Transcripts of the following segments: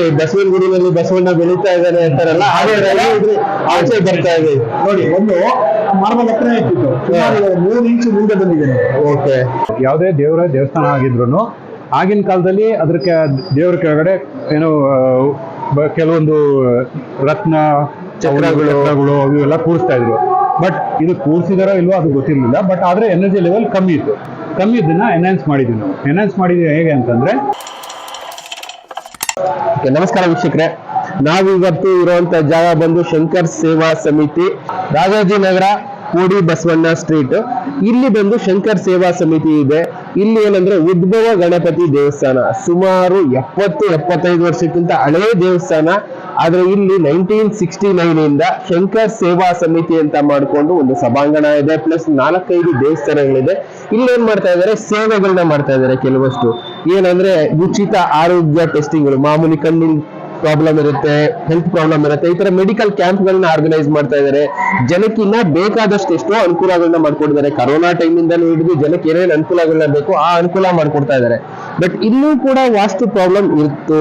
ನೋಡಿ ಬಸವನ ಗುಡಿಯಲ್ಲಿ ಬಸವಣ್ಣ ಬೆಳೀತಾ ಇದ್ದಾನೆ ಅಂತಾರಲ್ಲ ಇದ್ರೆ ಆಚೆ ಬರ್ತಾ ಇದೆ. ನೋಡಿ ಒಂದು ಮಾರ್ಬಲ್ ಹತ್ರ ಇಟ್ಟಿತ್ತು ಮೂರು ಇಂಚು ಮುಂದೆ ಬಂದಿದೆ. ಓಕೆ. ಯಾವುದೇ ದೇವರ ದೇವಸ್ಥಾನ ಆಗಿದ್ರು ಆಗಿನ ಕಾಲದಲ್ಲಿ ಅದಕ್ಕೆ ದೇವರ ಕೆಳಗಡೆ ಏನು ಬ- ಕೆಲವೊಂದು ರತ್ನ ಚಕ್ರಗಳು. ಇವೆಲ್ಲ ಅವು ಎಲ್ಲ ಕೂರಿಸ್ತಾ ಇದ್ರು. ಬಟ್ ಇದು ಕೂರಿಸಿದಾರೋ ಇಲ್ವೋ ಅದು ಗೊತ್ತಿರಲಿಲ್ಲ. ಬಟ್ ಆದ್ರೆ ಎನರ್ಜಿ ಲೆವೆಲ್ ಕಮ್ಮಿ ಇತ್ತು. ಕಮ್ಮಿ ಇದನ್ನ ಎನ್ಹಾನ್ಸ್ ಮಾಡಿದ್ವಿ ನಾವು. ಎನ್ಹಾನ್ಸ್ ಮಾಡಿದ್ವಿ ಹೇಗೆ ಅಂತಂದ್ರೆ ನಮಸ್ಕಾರ ನಾವು ನಾವಿವತ್ತು ಇರುವಂತ ಜಾಗ ಬಂದು ಶಂಕರ್ ಸೇವಾ ಸಮಿತಿ ರಾಜಾಜಿನಗರ ಕೋಡಿ ಬಸವಣ್ಣ ಸ್ಟ್ರೀಟ್. ಇಲ್ಲಿ ಬಂದು ಶಂಕರ್ ಸೇವಾ ಸಮಿತಿ ಇದೆ. ಇಲ್ಲಿ ಏನಂದ್ರೆ ಉದ್ಭವ ಗಣಪತಿ ದೇವಸ್ಥಾನ. ಸುಮಾರು ಎಪ್ಪತ್ತು, ಎಪ್ಪತ್ತೈದು ವರ್ಷಕ್ಕಿಂತ ಹಳೆಯ ದೇವಸ್ಥಾನ. ಆದ್ರೆ ಇಲ್ಲಿ ನೈನ್ಟೀನ್ ಸಿಕ್ಸ್ಟಿ ನೈನ್ ಇಂದ ಶಂಕರ್ ಸೇವಾ ಸಮಿತಿ ಅಂತ ಮಾಡ್ಕೊಂಡು ಒಂದು ಸಭಾಂಗಣ ಇದೆ. ಪ್ಲಸ್ ನಾಲ್ಕೈದು ದೇವಸ್ಥಾನಗಳಿದೆ. ಇಲ್ಲಿ ಏನ್ ಮಾಡ್ತಾ ಇದಾರೆ? ಸೇವೆಗಳನ್ನ ಮಾಡ್ತಾ ಇದಾರೆ ಕೆಲವಷ್ಟು. ಏನಂದ್ರೆ ಉಚಿತ ಆರೋಗ್ಯ ಟೆಸ್ಟಿಂಗ್ಗಳು ಮಾಮೂಲಿ ಕಣ್ಣಿನ ಪ್ರಾಬ್ಲಮ್ ಇರುತ್ತೆ ಹೆಲ್ತ್ ಪ್ರಾಬ್ಲಮ್ ಇರುತ್ತೆ, ಈ ತರ ಮೆಡಿಕಲ್ ಕ್ಯಾಂಪ್ ಗಳನ್ನ ಆರ್ಗನೈಸ್ ಮಾಡ್ತಾ ಇದ್ದಾರೆ ಜನಕ್ಕಿನ್ನ ಬೇಕಾದಷ್ಟು ಎಷ್ಟೋ ಅನುಕೂಲಗಳನ್ನ ಮಾಡ್ಕೊಡಿದ್ದಾರೆ ಕರೋನಾ ಟೈಮ್ ಇಂದಲೂ ಹಿಡಿದು ಜನಕ್ಕೆ ಏನೇನು ಅನುಕೂಲಗಳನ್ನ ಬೇಕು ಆ ಅನುಕೂಲ ಮಾಡ್ಕೊಡ್ತಾ ಇದ್ದಾರೆ ಬಟ್ ಇನ್ನೂ ಕೂಡ ವಾಸ್ತು ಪ್ರಾಬ್ಲಮ್ ಇತ್ತು.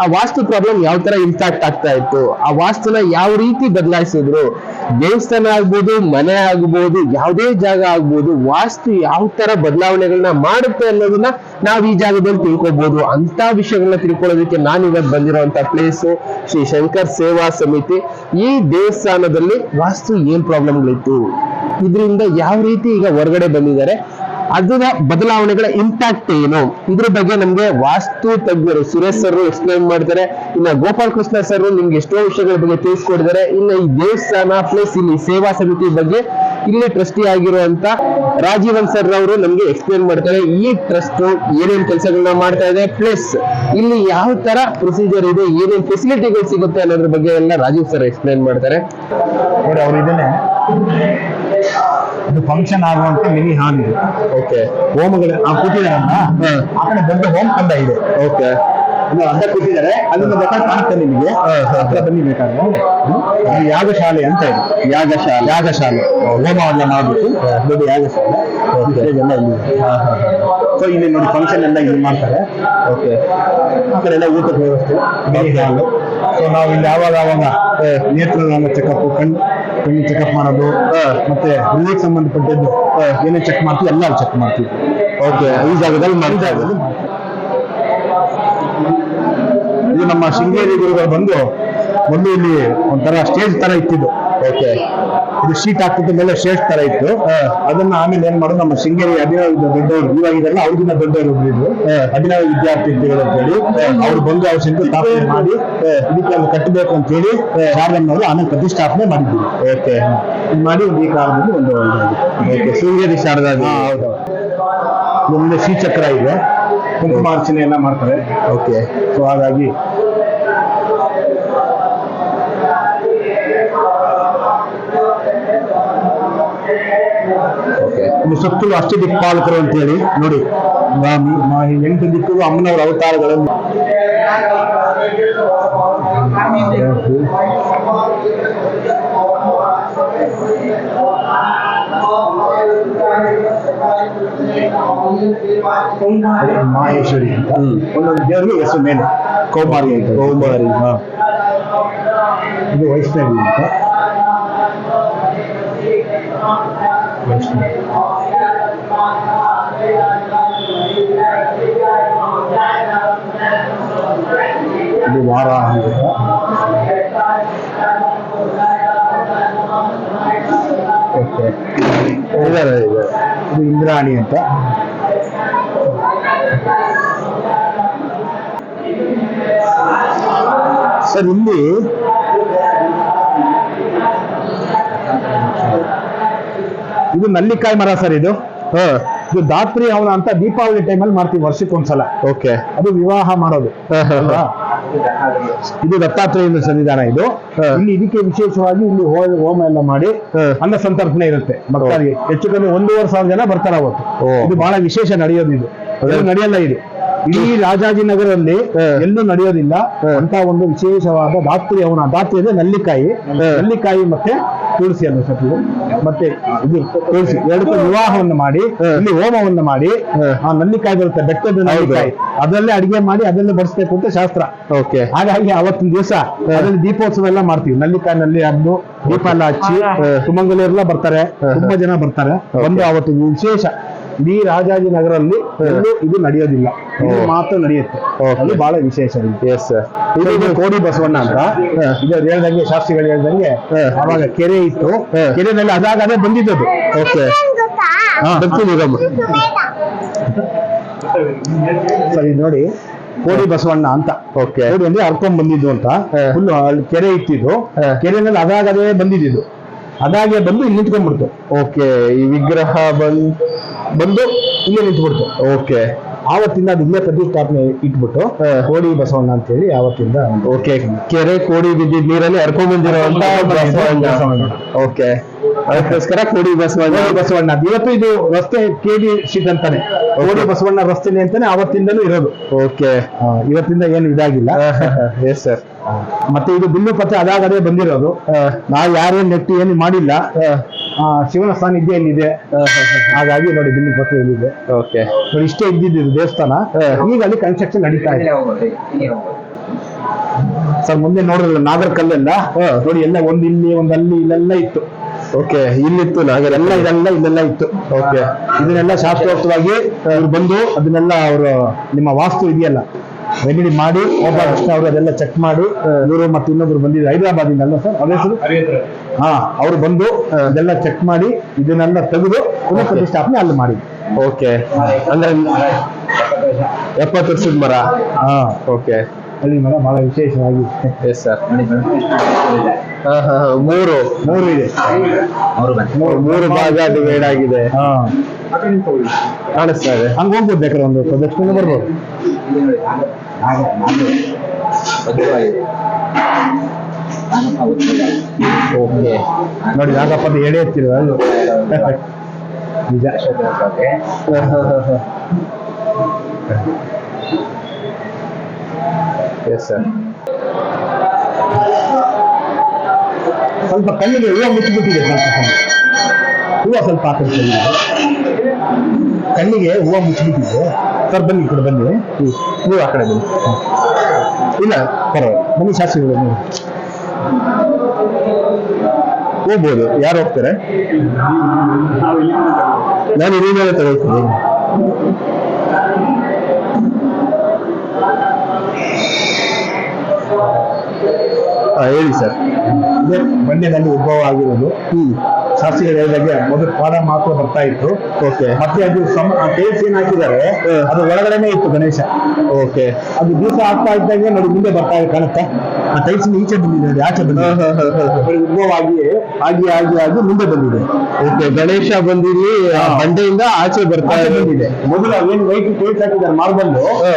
ಆ ವಾಸ್ತು ಪ್ರಾಬ್ಲಮ್ ಯಾವ ತರ ಇಂಪ್ಯಾಕ್ಟ್ ಆಗ್ತಾ ಇತ್ತು? ಆ ವಾಸ್ತುನ ಯಾವ ರೀತಿ ಬದಲಾಯಿಸಿದ್ರು? ದೇವಸ್ಥಾನ ಆಗ್ಬೋದು, ಮನೆ ಆಗ್ಬೋದು, ಯಾವುದೇ ಜಾಗ ಆಗ್ಬೋದು, ವಾಸ್ತು ಯಾವ ತರ ಬದಲಾವಣೆಗಳನ್ನ ಮಾಡುತ್ತೆ ಅನ್ನೋದನ್ನ ನಾವ್ ಈ ಜಾಗದಲ್ಲಿ ತಿಳ್ಕೊಬಹುದು ಅಂತ ವಿಷಯಗಳನ್ನ ತಿಳ್ಕೊಳ್ಳೋದಕ್ಕೆ ನಾನು ಇವತ್ತು ಬಂದಿರುವಂತ ಪ್ಲೇಸ್ ಶ್ರೀ ಶಂಕರ್ ಸೇವಾ ಸಮಿತಿ, ಈ ದೇವಸ್ಥಾನದಲ್ಲಿ ವಾಸ್ತು ಏನ್ ಪ್ರಾಬ್ಲಮ್ಗಳಿತ್ತು ಇದರಿಂದ ಯಾವ ರೀತಿ ಈಗ ಹೊರಗಡೆ ಬಂದಿದ್ದಾರೆ? ಅದರ ಬದಲಾವಣೆಗಳ ಇಂಪ್ಯಾಕ್ಟ್ ಏನು? ಇದ್ರ ಬಗ್ಗೆ ನಮ್ಗೆ ವಾಸ್ತು ತಜ್ಞರು, ಸುರೇಶ್ ಸರ್ ಎಕ್ಸ್ಪ್ಲೈನ್ ಮಾಡ್ತಾರೆ. ಇನ್ನ ಗೋಪಾಲ್ ಕೃಷ್ಣ ಸರ್ ನಿಮ್ಗೆ ಎಷ್ಟೋ ವಿಷಯಗಳ ಬಗ್ಗೆ ತಿಳಿಸ್ಕೊಡಿದ್ದಾರೆ ಇನ್ನ ಈ ದೇವಸ್ಥಾನ ಪ್ಲಸ್ ಇಲ್ಲಿ ಸೇವಾ ಸಮಿತಿ ಬಗ್ಗೆ ಇಲ್ಲಿ ಟ್ರಸ್ಟಿ ಆಗಿರುವಂತ ರಾಜೀವನ್ ಸರ್ ಅವರು ನಮ್ಗೆ ಎಕ್ಸ್ಪ್ಲೈನ್ ಮಾಡ್ತಾರೆ. ಈ ಟ್ರಸ್ಟ್ ಏನೇನ್ ಕೆಲಸಗಳನ್ನ ಮಾಡ್ತಾ ಇದೆ ಪ್ಲಸ್ ಇಲ್ಲಿ ಯಾವ ತರ ಪ್ರೊಸೀಜರ್ ಇದೆ, ಏನೇನ್ ಫೆಸಿಲಿಟಿಗಳು ಸಿಗುತ್ತೆ ಅನ್ನೋದ್ರ ಬಗ್ಗೆ ಎಲ್ಲ ರಾಜೀವ್ ಸರ್ ಎಕ್ಸ್ಪ್ಲೈನ್ ಮಾಡ್ತಾರೆ. ನೋಡಿ, ಅವ್ರು ಇದನ್ನೇ ಇದು ಫಂಕ್ಷನ್ ಆಗುವಂತ ಮಿನಿ ಹಾಲ್ ಇದೆ ಓಕೆ ಹೋಮಗಳು ಆ ಕೂತಿದಾರಲ್ಲ. ಆ ಕಡೆ ದೊಡ್ಡ ಹೋಮ್ ಕಂಡ ಇದೆ. ಓಕೆ ಅಡ್ಡ ಕೂತಿದ್ದಾರೆ. ಅದನ್ನ ಬೇಕಾದ್ರೆ ಕಾಣುತ್ತೆ ನಿಮಗೆ. ಹತ್ರ ಬನ್ನಿ ಬೇಕಾದ್ರೆ. ಇದು ಯಾಗಶಾಲೆ ಅಂತ ಇದೆ. ಯಾಗಶಾಲೆ. ಯಾಗಶಾಲೆ. ಹೋಮವನ್ನ ಮಾಡ್ಬಿಟ್ಟು ದೊಡ್ಡ ಯಾಗಶಾಲೆ. ಎಲ್ಲ ಇಲ್ಲಿ ಸೊ ಇಲ್ಲಿ ನೋಡಿ ಫಂಕ್ಷನ್ ಎಲ್ಲ ಇಲ್ಲಿ ಮಾಡ್ತಾರೆ. ಓಕೆ ಆ ಕಡೆ ಎಲ್ಲ ಊಟದ ವ್ಯವಸ್ಥೆ. ಮಿನಿ ಹಾಲು. ಸೊ ನಾವು ಇಲ್ಲಿ ಯಾವಾಗ ಯಾವಾಗ ನೇತ್ರನ ಚೆಕಪ್ ಕಣ್ಣು ಕಣ್ಣು ಚೆಕಪ್ ಮಾಡೋದು ಮತ್ತೆ ಹೃದಯಕ್ಕೆ ಸಂಬಂಧಪಟ್ಟದ್ದು ಏನೇ ಚೆಕ್ ಮಾಡ್ತೀವಿ ಎಲ್ಲ ಚೆಕ್ ಮಾಡ್ತೀವಿ. ಓಕೆ ಈ ಜಾಗದಲ್ಲಿ ಮಾಡ್ತಾ ಇದು ನಮ್ಮ ಶೃಂಗೇರಿ ಗುರುಗಳು ಬಂದು ಮೊದಲು ಇಲ್ಲಿ ಒಂಥರ ಸ್ಟೇಜ್ ತರ ಇತ್ತಿದ್ದು ಓಕೆ ಇದು ಶೀಟ್ ಹಾಕ್ತಿದ್ದ ಮೇಲೆ ಸ್ಟೇಜ್ ತರ ಇತ್ತು. ಅದನ್ನ ಆಮೇಲೆ ಏನ್ ಮಾಡೋದು ನಮ್ಮ ಶೃಂಗೇರಿ ಅಭಿನವ ದೊಡ್ಡವರು ಇವಾಗಿದೆಲ್ಲ ಅವ್ರಿಗಿಂತ ಅವ್ರಿಗಿನ್ನ ದೊಡ್ಡವರು ಒಬ್ರು ಅಭಿನವ ವಿದ್ಯಾರ್ಥಿ ಅಂತ ಹೇಳಿ ಅವ್ರು ಬಂದು ಅವ್ರ ಶಂಕು ಸ್ಥಾಪನೆ ಮಾಡಿ ಇದಕ್ಕೆ ಒಂದು ಕಟ್ಟಬೇಕು ಅಂತ ಹೇಳಿ ಶಾರದಮ್ಮನವರು ಆಮೇಲೆ ಪ್ರತಿಷ್ಠಾಪನೆ ಮಾಡಿದ್ವಿ ಓಕೆ. ಇದು ಮಾಡಿ ಒಂದು ಈ ಕಾಲದಲ್ಲಿ ಒಂದು ಓಕೆ. ಶೃಂಗೇರಿ ಶಾರದಾ ಹೌದು. ಮುಂದೆ ಶ್ರೀಚಕ್ರ ಇದೆ. ಕುಂಕುಮಾರ್ಚನೆ ಎಲ್ಲ ಮಾಡ್ತಾರೆ. ಓಕೆ. ಸೊ ಹಾಗಾಗಿ ಸುತ್ತಲೂ ಅಷ್ಟ ದಿಕ್ಪಾಲಕರು ಅಂತ ಹೇಳಿ ನೋಡಿ. ಸ್ವಾಮಿ ಮಾ- ಎಂಟು ದಿಕ್ಕು ಅಮ್ಮನವರ ಅವತಾರಗಳನ್ನು. ಮಾಹೇಶ್ವರಿ. ಅಂತ ಒಂದೊಂದು ದೇವರಿಗೆ ಹೆಸರು ಮೇಲೆ ಕೌಮಾರಿ. ಅಂತ ಕೌಮಾರಿ. ಹಾ. ಇದು ವೈಷ್ಣವಿ ಅಂತ. ವೈಷ್ಣವಿ. ಇದು ವಾರ ಅಂತ ಓಕೆ ಇದಾರೆ ಇದಾರೆ ಇದು ಇಂದ್ರಾಣಿ ಅಂತ ಸರ್ ಇಲ್ಲಿ ಇದು ನಲ್ಲಿಕಾಯಿ ಮರ ಸರ್ ಇದು ಹಾ ಇದು ದಾತ್ರಿ ಅವನ ಅಂತ ದೀಪಾವಳಿ ಟೈಮಲ್ಲಿ ಮಾಡ್ತೀವಿ ವರ್ಷಕ್ಕೊಂದ್ಸಲ. ಓಕೆ. ಅದು ವಿವಾಹ ಮಾಡೋದು. ಅಲ್ವಾ? ಇದು ದತ್ತಾತ್ರೇಯನ ಸನ್ನಿಧಾನ ಇದು. ಇಲ್ಲಿ ಇದಕ್ಕೆ ವಿಶೇಷವಾಗಿ ಇಲ್ಲಿ ಹೋ- ಹೋಮ ಎಲ್ಲ ಮಾಡಿ. ಅನ್ನ ಸಂತರ್ಪಣೆ ಇರುತ್ತೆ. ಭಕ್ತರಿಗೆ ಹೆಚ್ಚು ಕಮ್ಮಿ ಒಂದೂವರೆ ಸಾವಿರ ಜನ ಬರ್ತಾರೆ ಅವತ್ತು. ಓ. ಇದು ಬಹಳ ವಿಶೇಷ ನಡೆಯೋದು ಇದು. ಇದು ನಡೆಯಲ್ಲ ಇದು. ಇಡೀ ರಾಜಾಜಿನಗರಲ್ಲಿ ಎಲ್ಲೂ ನಡೆಯೋದಿಲ್ಲ. ಅಂತ ಒಂದು ವಿಶೇಷವಾದ ಧಾತ್ರಿ ಅವನ ಧಾತ್ರಿ ಅಂದ್ರೆ ನಲ್ಲಿಕಾಯಿ. ನಲ್ಲಿಕಾಯಿ ಮತ್ತೆ ತುಳಸಿ ಅನ್ನು ಸತ್ತು ಮತ್ತೆ ಇದು ತುಳಸಿ. ಎರಡಕ್ಕೂ ವಿವಾಹವನ್ನು ಮಾಡಿ ಇಲ್ಲಿ ಹೋಮವನ್ನು ಮಾಡಿ ಆ ನಲ್ಲಿಕಾಯಿ ಬರುತ್ತೆ ಬೆಟ್ಟದ ನಲ್ಲಿಕಾಯಿ. ಅದರಲ್ಲೇ ಅಡಿಗೆ ಮಾಡಿ ಅದನ್ನೇ ಬಡಿಸ್ಬೇಕು ಅಂತ ಶಾಸ್ತ್ರ. ಓಕೆ. ಹಾಗಾಗಿ ಅವತ್ತಿನ ದಿವಸ ಅದರಲ್ಲಿ ದೀಪೋತ್ಸವ ಎಲ್ಲ ಮಾಡ್ತೀವಿ. ನಲ್ಲಿಕಾಯಿನಲ್ಲಿ ಹಬ್ಬು ದೀಪ ಎಲ್ಲ ಹಚ್ಚಿ ಸುಮಂಗಲಿಯರೆಲ್ಲ ಬರ್ತಾರೆ ತುಂಬಾ ಜನ ಬರ್ತಾರೆ. ಒಂದು ಅವತ್ತು ವಿಶೇಷ. ಇಡೀ ರಾಜಾಜಿನಗರಲ್ಲಿ ಎಲ್ಲೂ ಇದು ನಡೆಯೋದಿಲ್ಲ. ಇದು ಮಾತ್ರ ನಡೆಯುತ್ತೆ. ಅದು ಬಹಳ ವಿಶೇಷ. ಎಸ್ ಇದು ಕೋಡಿ ಬಸವಣ್ಣ ಅಂತ. ಇದು ಹೇಳ್ದಂಗೆ ಶಾಸ್ತ್ರಿಗಳು ಹೇಳ್ದಂಗೆ ಅವಾಗ ಕೆರೆ ಇತ್ತು. ಕೆರೆನಲ್ಲಿ ಅದಾಗದೇ ಬಂದಿದ್ದದು. ಓಕೆ ಸರಿ ನೋಡಿ. ಕೋಡಿ ಬಸವಣ್ಣ ಅಂತ. ಅಂದ್ರೆ ಹರ್ಕೊಂಡ್ ಬಂದಿದ್ದು ಅಂತ. ಫುಲ್ ಅಲ್ಲಿ ಕೆರೆ ಇತ್ತಿದ್ದು. ಕೆರೆನಲ್ಲಿ ಅದಾಗ ಅದೇ ಬಂದಿದ್ದು ಅದಾಗೆ ಬಂದು ಇಲ್ಲಿ ನಿಂತ್ಕೊಂಡ್ಬಿಡ್ತು. ಓಕೆ ಈ ವಿಗ್ರಹ ಬಂದ್ ಬಂದು ಇಲ್ಲೇ ನಿಂತ್ಬಿಡ್ತು ಓಕೆ. ಆವತ್ತಿಂದ ಅದು ಇಲ್ಲೇ ಪ್ರತಿಷ್ಠಾಪನೆ ಇಟ್ಬಿಟ್ಟು. ಕೋಡಿ ಬಸವಣ್ಣ ಅಂತ ಹೇಳಿ ಆವತ್ತಿಂದ ಓಕೆ. ಕೆರೆ ಕೋಡಿ ಬಿದ್ದಿದ್ ನೀರಲ್ಲಿ ಹರ್ಕೊಂಡ್ ಬಂದಿರುವಂತ ಬಸವಣ್ಣ. ಓಕೆ. ಅದಕ್ಕೋಸ್ಕರ ಕೋಡಿ ಬಸವಣ್ಣ. ಬಸವಣ್ಣ. ಇವತ್ತು ಇದು ರಸ್ತೆ ಕೆ ಬಿ ಶೀಟ್ ಅಂತಾನೆ. ಕೋಡಿ ಬಸವಣ್ಣ ರಸ್ತೆನೆ ಅಂತಾನೆ ಆವತ್ತಿಂದಲೂ ಇರೋದು. ಓಕೆ. ಇವತ್ತಿಂದ ಏನು ಇದಾಗಿಲ್ಲ. ಎಸ್ ಸರ್ ಮತ್ತೆ ಇದು ಬಿಲ್ಲು ಪತ್ತೆ ಅದಾಗದೇ ಬಂದಿರೋದು. ನಾವು ಯಾರೇನು ನೆಟ್ಟು ಏನು ಮಾಡಿಲ್ಲ. ಶಿವನ ಸಾನ್ನಿಧ್ಯ ಇಲ್ಲಿದೆ ಹಾಗಾಗಿ ನೋಡಿ ಬಿಲ್ಲಿ ಪತ್ರ ಇಲ್ಲಿದೆ ಓಕೆ. ನೋಡಿ ಇಷ್ಟೇ ಇದ್ದಿದ್ದು ಇದು ದೇವಸ್ಥಾನ ಈಗ ಅಲ್ಲಿ ಕನ್ಸ್ಟ್ರಕ್ಷನ್ ನಡೀತಾ ಇದೆ. ಸರ್ ಮುಂದೆ ನೋಡಿದ್ರೆ ನಾಗರ ಕಲ್ಲೆಲ್ಲ? ನೋಡಿ ಎಲ್ಲ ಒಂದ್ ಇಲ್ಲಿ ಒಂದ್ ಅಲ್ಲಿ ಇಲ್ಲೆಲ್ಲ ಇತ್ತು. ಓಕೆ ಇಲ್ಲಿತ್ತು ನಾಗರ ಎಲ್ಲ ಇದೆಲ್ಲ ಇಲ್ಲೆಲ್ಲ ಇತ್ತು. ಓಕೆ. ಇದನ್ನೆಲ್ಲ ಶಾಸ್ತ್ರೋಕ್ತವಾಗಿ ಬಂದು ಅದನ್ನೆಲ್ಲ ಅವರು ನಿಮ್ಮ ವಾಸ್ತು ಇದೆಯಲ್ಲ. ರೆಮಿಡಿ ಮಾಡಿ ಒಬ್ಬ ಕೃಷ್ಣ ಅವರು ಅದೆಲ್ಲ ಚೆಕ್ ಮಾಡಿ ಇವರು ಮತ್ತೆ ಇನ್ನೊಬ್ರು ಬಂದಿದ್ರು ಹೈದರಾಬಾದ್ ಇಂದ ಅಲ್ಲ ಸರ್? ಅದೇ ಹೆಸರು ಹಾ ಅವ್ರು ಬಂದು ಅದೆಲ್ಲ ಚೆಕ್ ಮಾಡಿ ಇದನ್ನೆಲ್ಲ ತೆಗೆದು ಪುನಃ ಪ್ರತಿಷ್ಠಾಪನೆ ಅಲ್ಲಿ ಮಾಡಿ. ಓಕೆ ಅಂದ್ರೆ ಎಪ್ಪತ್ತು ವರ್ಷದ ಮರ? ಹಾ. ಓಕೆ ಅಲ್ಲಿ ಮರ ಬಹಳ ವಿಶೇಷವಾಗಿ. ಎಸ್ ಸರ್ ಮೂರು. ಮೂರು ಇದೆ. ಮೂರು ಮೂರು ಭಾಗ ಡಿವೈಡ್ ಆಗಿದೆ ಹಾ. ಕಾಣಿಸ್ತಾ ಇದೆ. ಹಂಗ ಹೋಗ್ಬೋದು ಬೇಕಾದ್ರೆ ಒಂದು ಪ್ರದಕ್ಷಿಣೆ ಬರ್ಬೋದು. ಓಕೆ. ನೋಡಿ, ನಾಗಪ್ಪದ ಎಡೆ ಎತ್ತಿರುವ ನಿಜ. ಎಸ್ ಸರ್ ಸ್ವಲ್ಪ ಕಣ್ಣಿಗೆ ಹೂವು ಮುಚ್ಚಿಬಿಟ್ಟಿದೆ, ಸ್ವಲ್ಪ ಹೂವು ಸ್ವಲ್ಪ ಹಾಕಿರ್ತೀನಿ ಕಣ್ಣಿಗೆ ಹೂವು ಮುಚ್ಚಿಬಿಟ್ಟಿದೆ. ಸರ್, ಬನ್ನಿ, ಈ ಕಡೆ ಬನ್ನಿ. ನೀವು ಆ ಕಡೆ ಬನ್ನಿ. ಇಲ್ಲ, ಪರವಾಗಿಲ್ಲ. ಬನ್ನಿ, ಶಾಸ್ತ್ರಿಗಳು ಹೋಗ್ಬೋದು. ಯಾರು ಹೋಗ್ತಾರೆ? ನಾನು ಇಡೀ ಮೇಲೆ ತಗೊಳ್ತೀನಿ. ಹೇಳಿ, ಸರ್. ಮೊನ್ನೆ ನನಗೆ ಉದ್ಭವ ಆಗಿರೋದು. ಹ್ಮ್. ಶಾಸ್ತ್ರಿಗಳು ಹೇಳಿದಾಗೆ ಮೊದಲು ಪಾದ ಮಾತ್ರ ಬರ್ತಾ ಇತ್ತು. ಓಕೆ ಮತ್ತೆ ಅದು ಟೇಸ್ ಏನ್ ಹಾಕಿದ್ದಾರೆ ಅದು ಒಳಗಡೆನೆ ಇತ್ತು ಗಣೇಶ. ಓಕೆ ಅದು ದಿವಸ ಆಗ್ತಾ ಇದ್ದಂಗೆ ನೋಡಿ ಮುಂದೆ ಬರ್ತಾ ಇದೆ ಕಾಣುತ್ತಾ. ಆ ಟೈಸ್ ಈಚೆ ಬಂದಿದೆ ಆಚೆ ಬಂದಿದೆ. ಉದ್ಭವ ಆಗಿ ಆಗಿ ಆಗಿ ಆಗಿ ಮುಂದೆ ಬಂದಿದೆ. ಓಕೆ ಗಣೇಶ ಬಂದಿರಿ ಆ ಬಂಡೆಯಿಂದ ಆಚೆ ಬರ್ತಾ ಬಂದಿದೆ. ಮೊದಲು ಏನು ವೈಟ್ ಟೇಸ್ ಹಾಕಿದ್ದಾರೆ ಮಾರ್ಬಲ್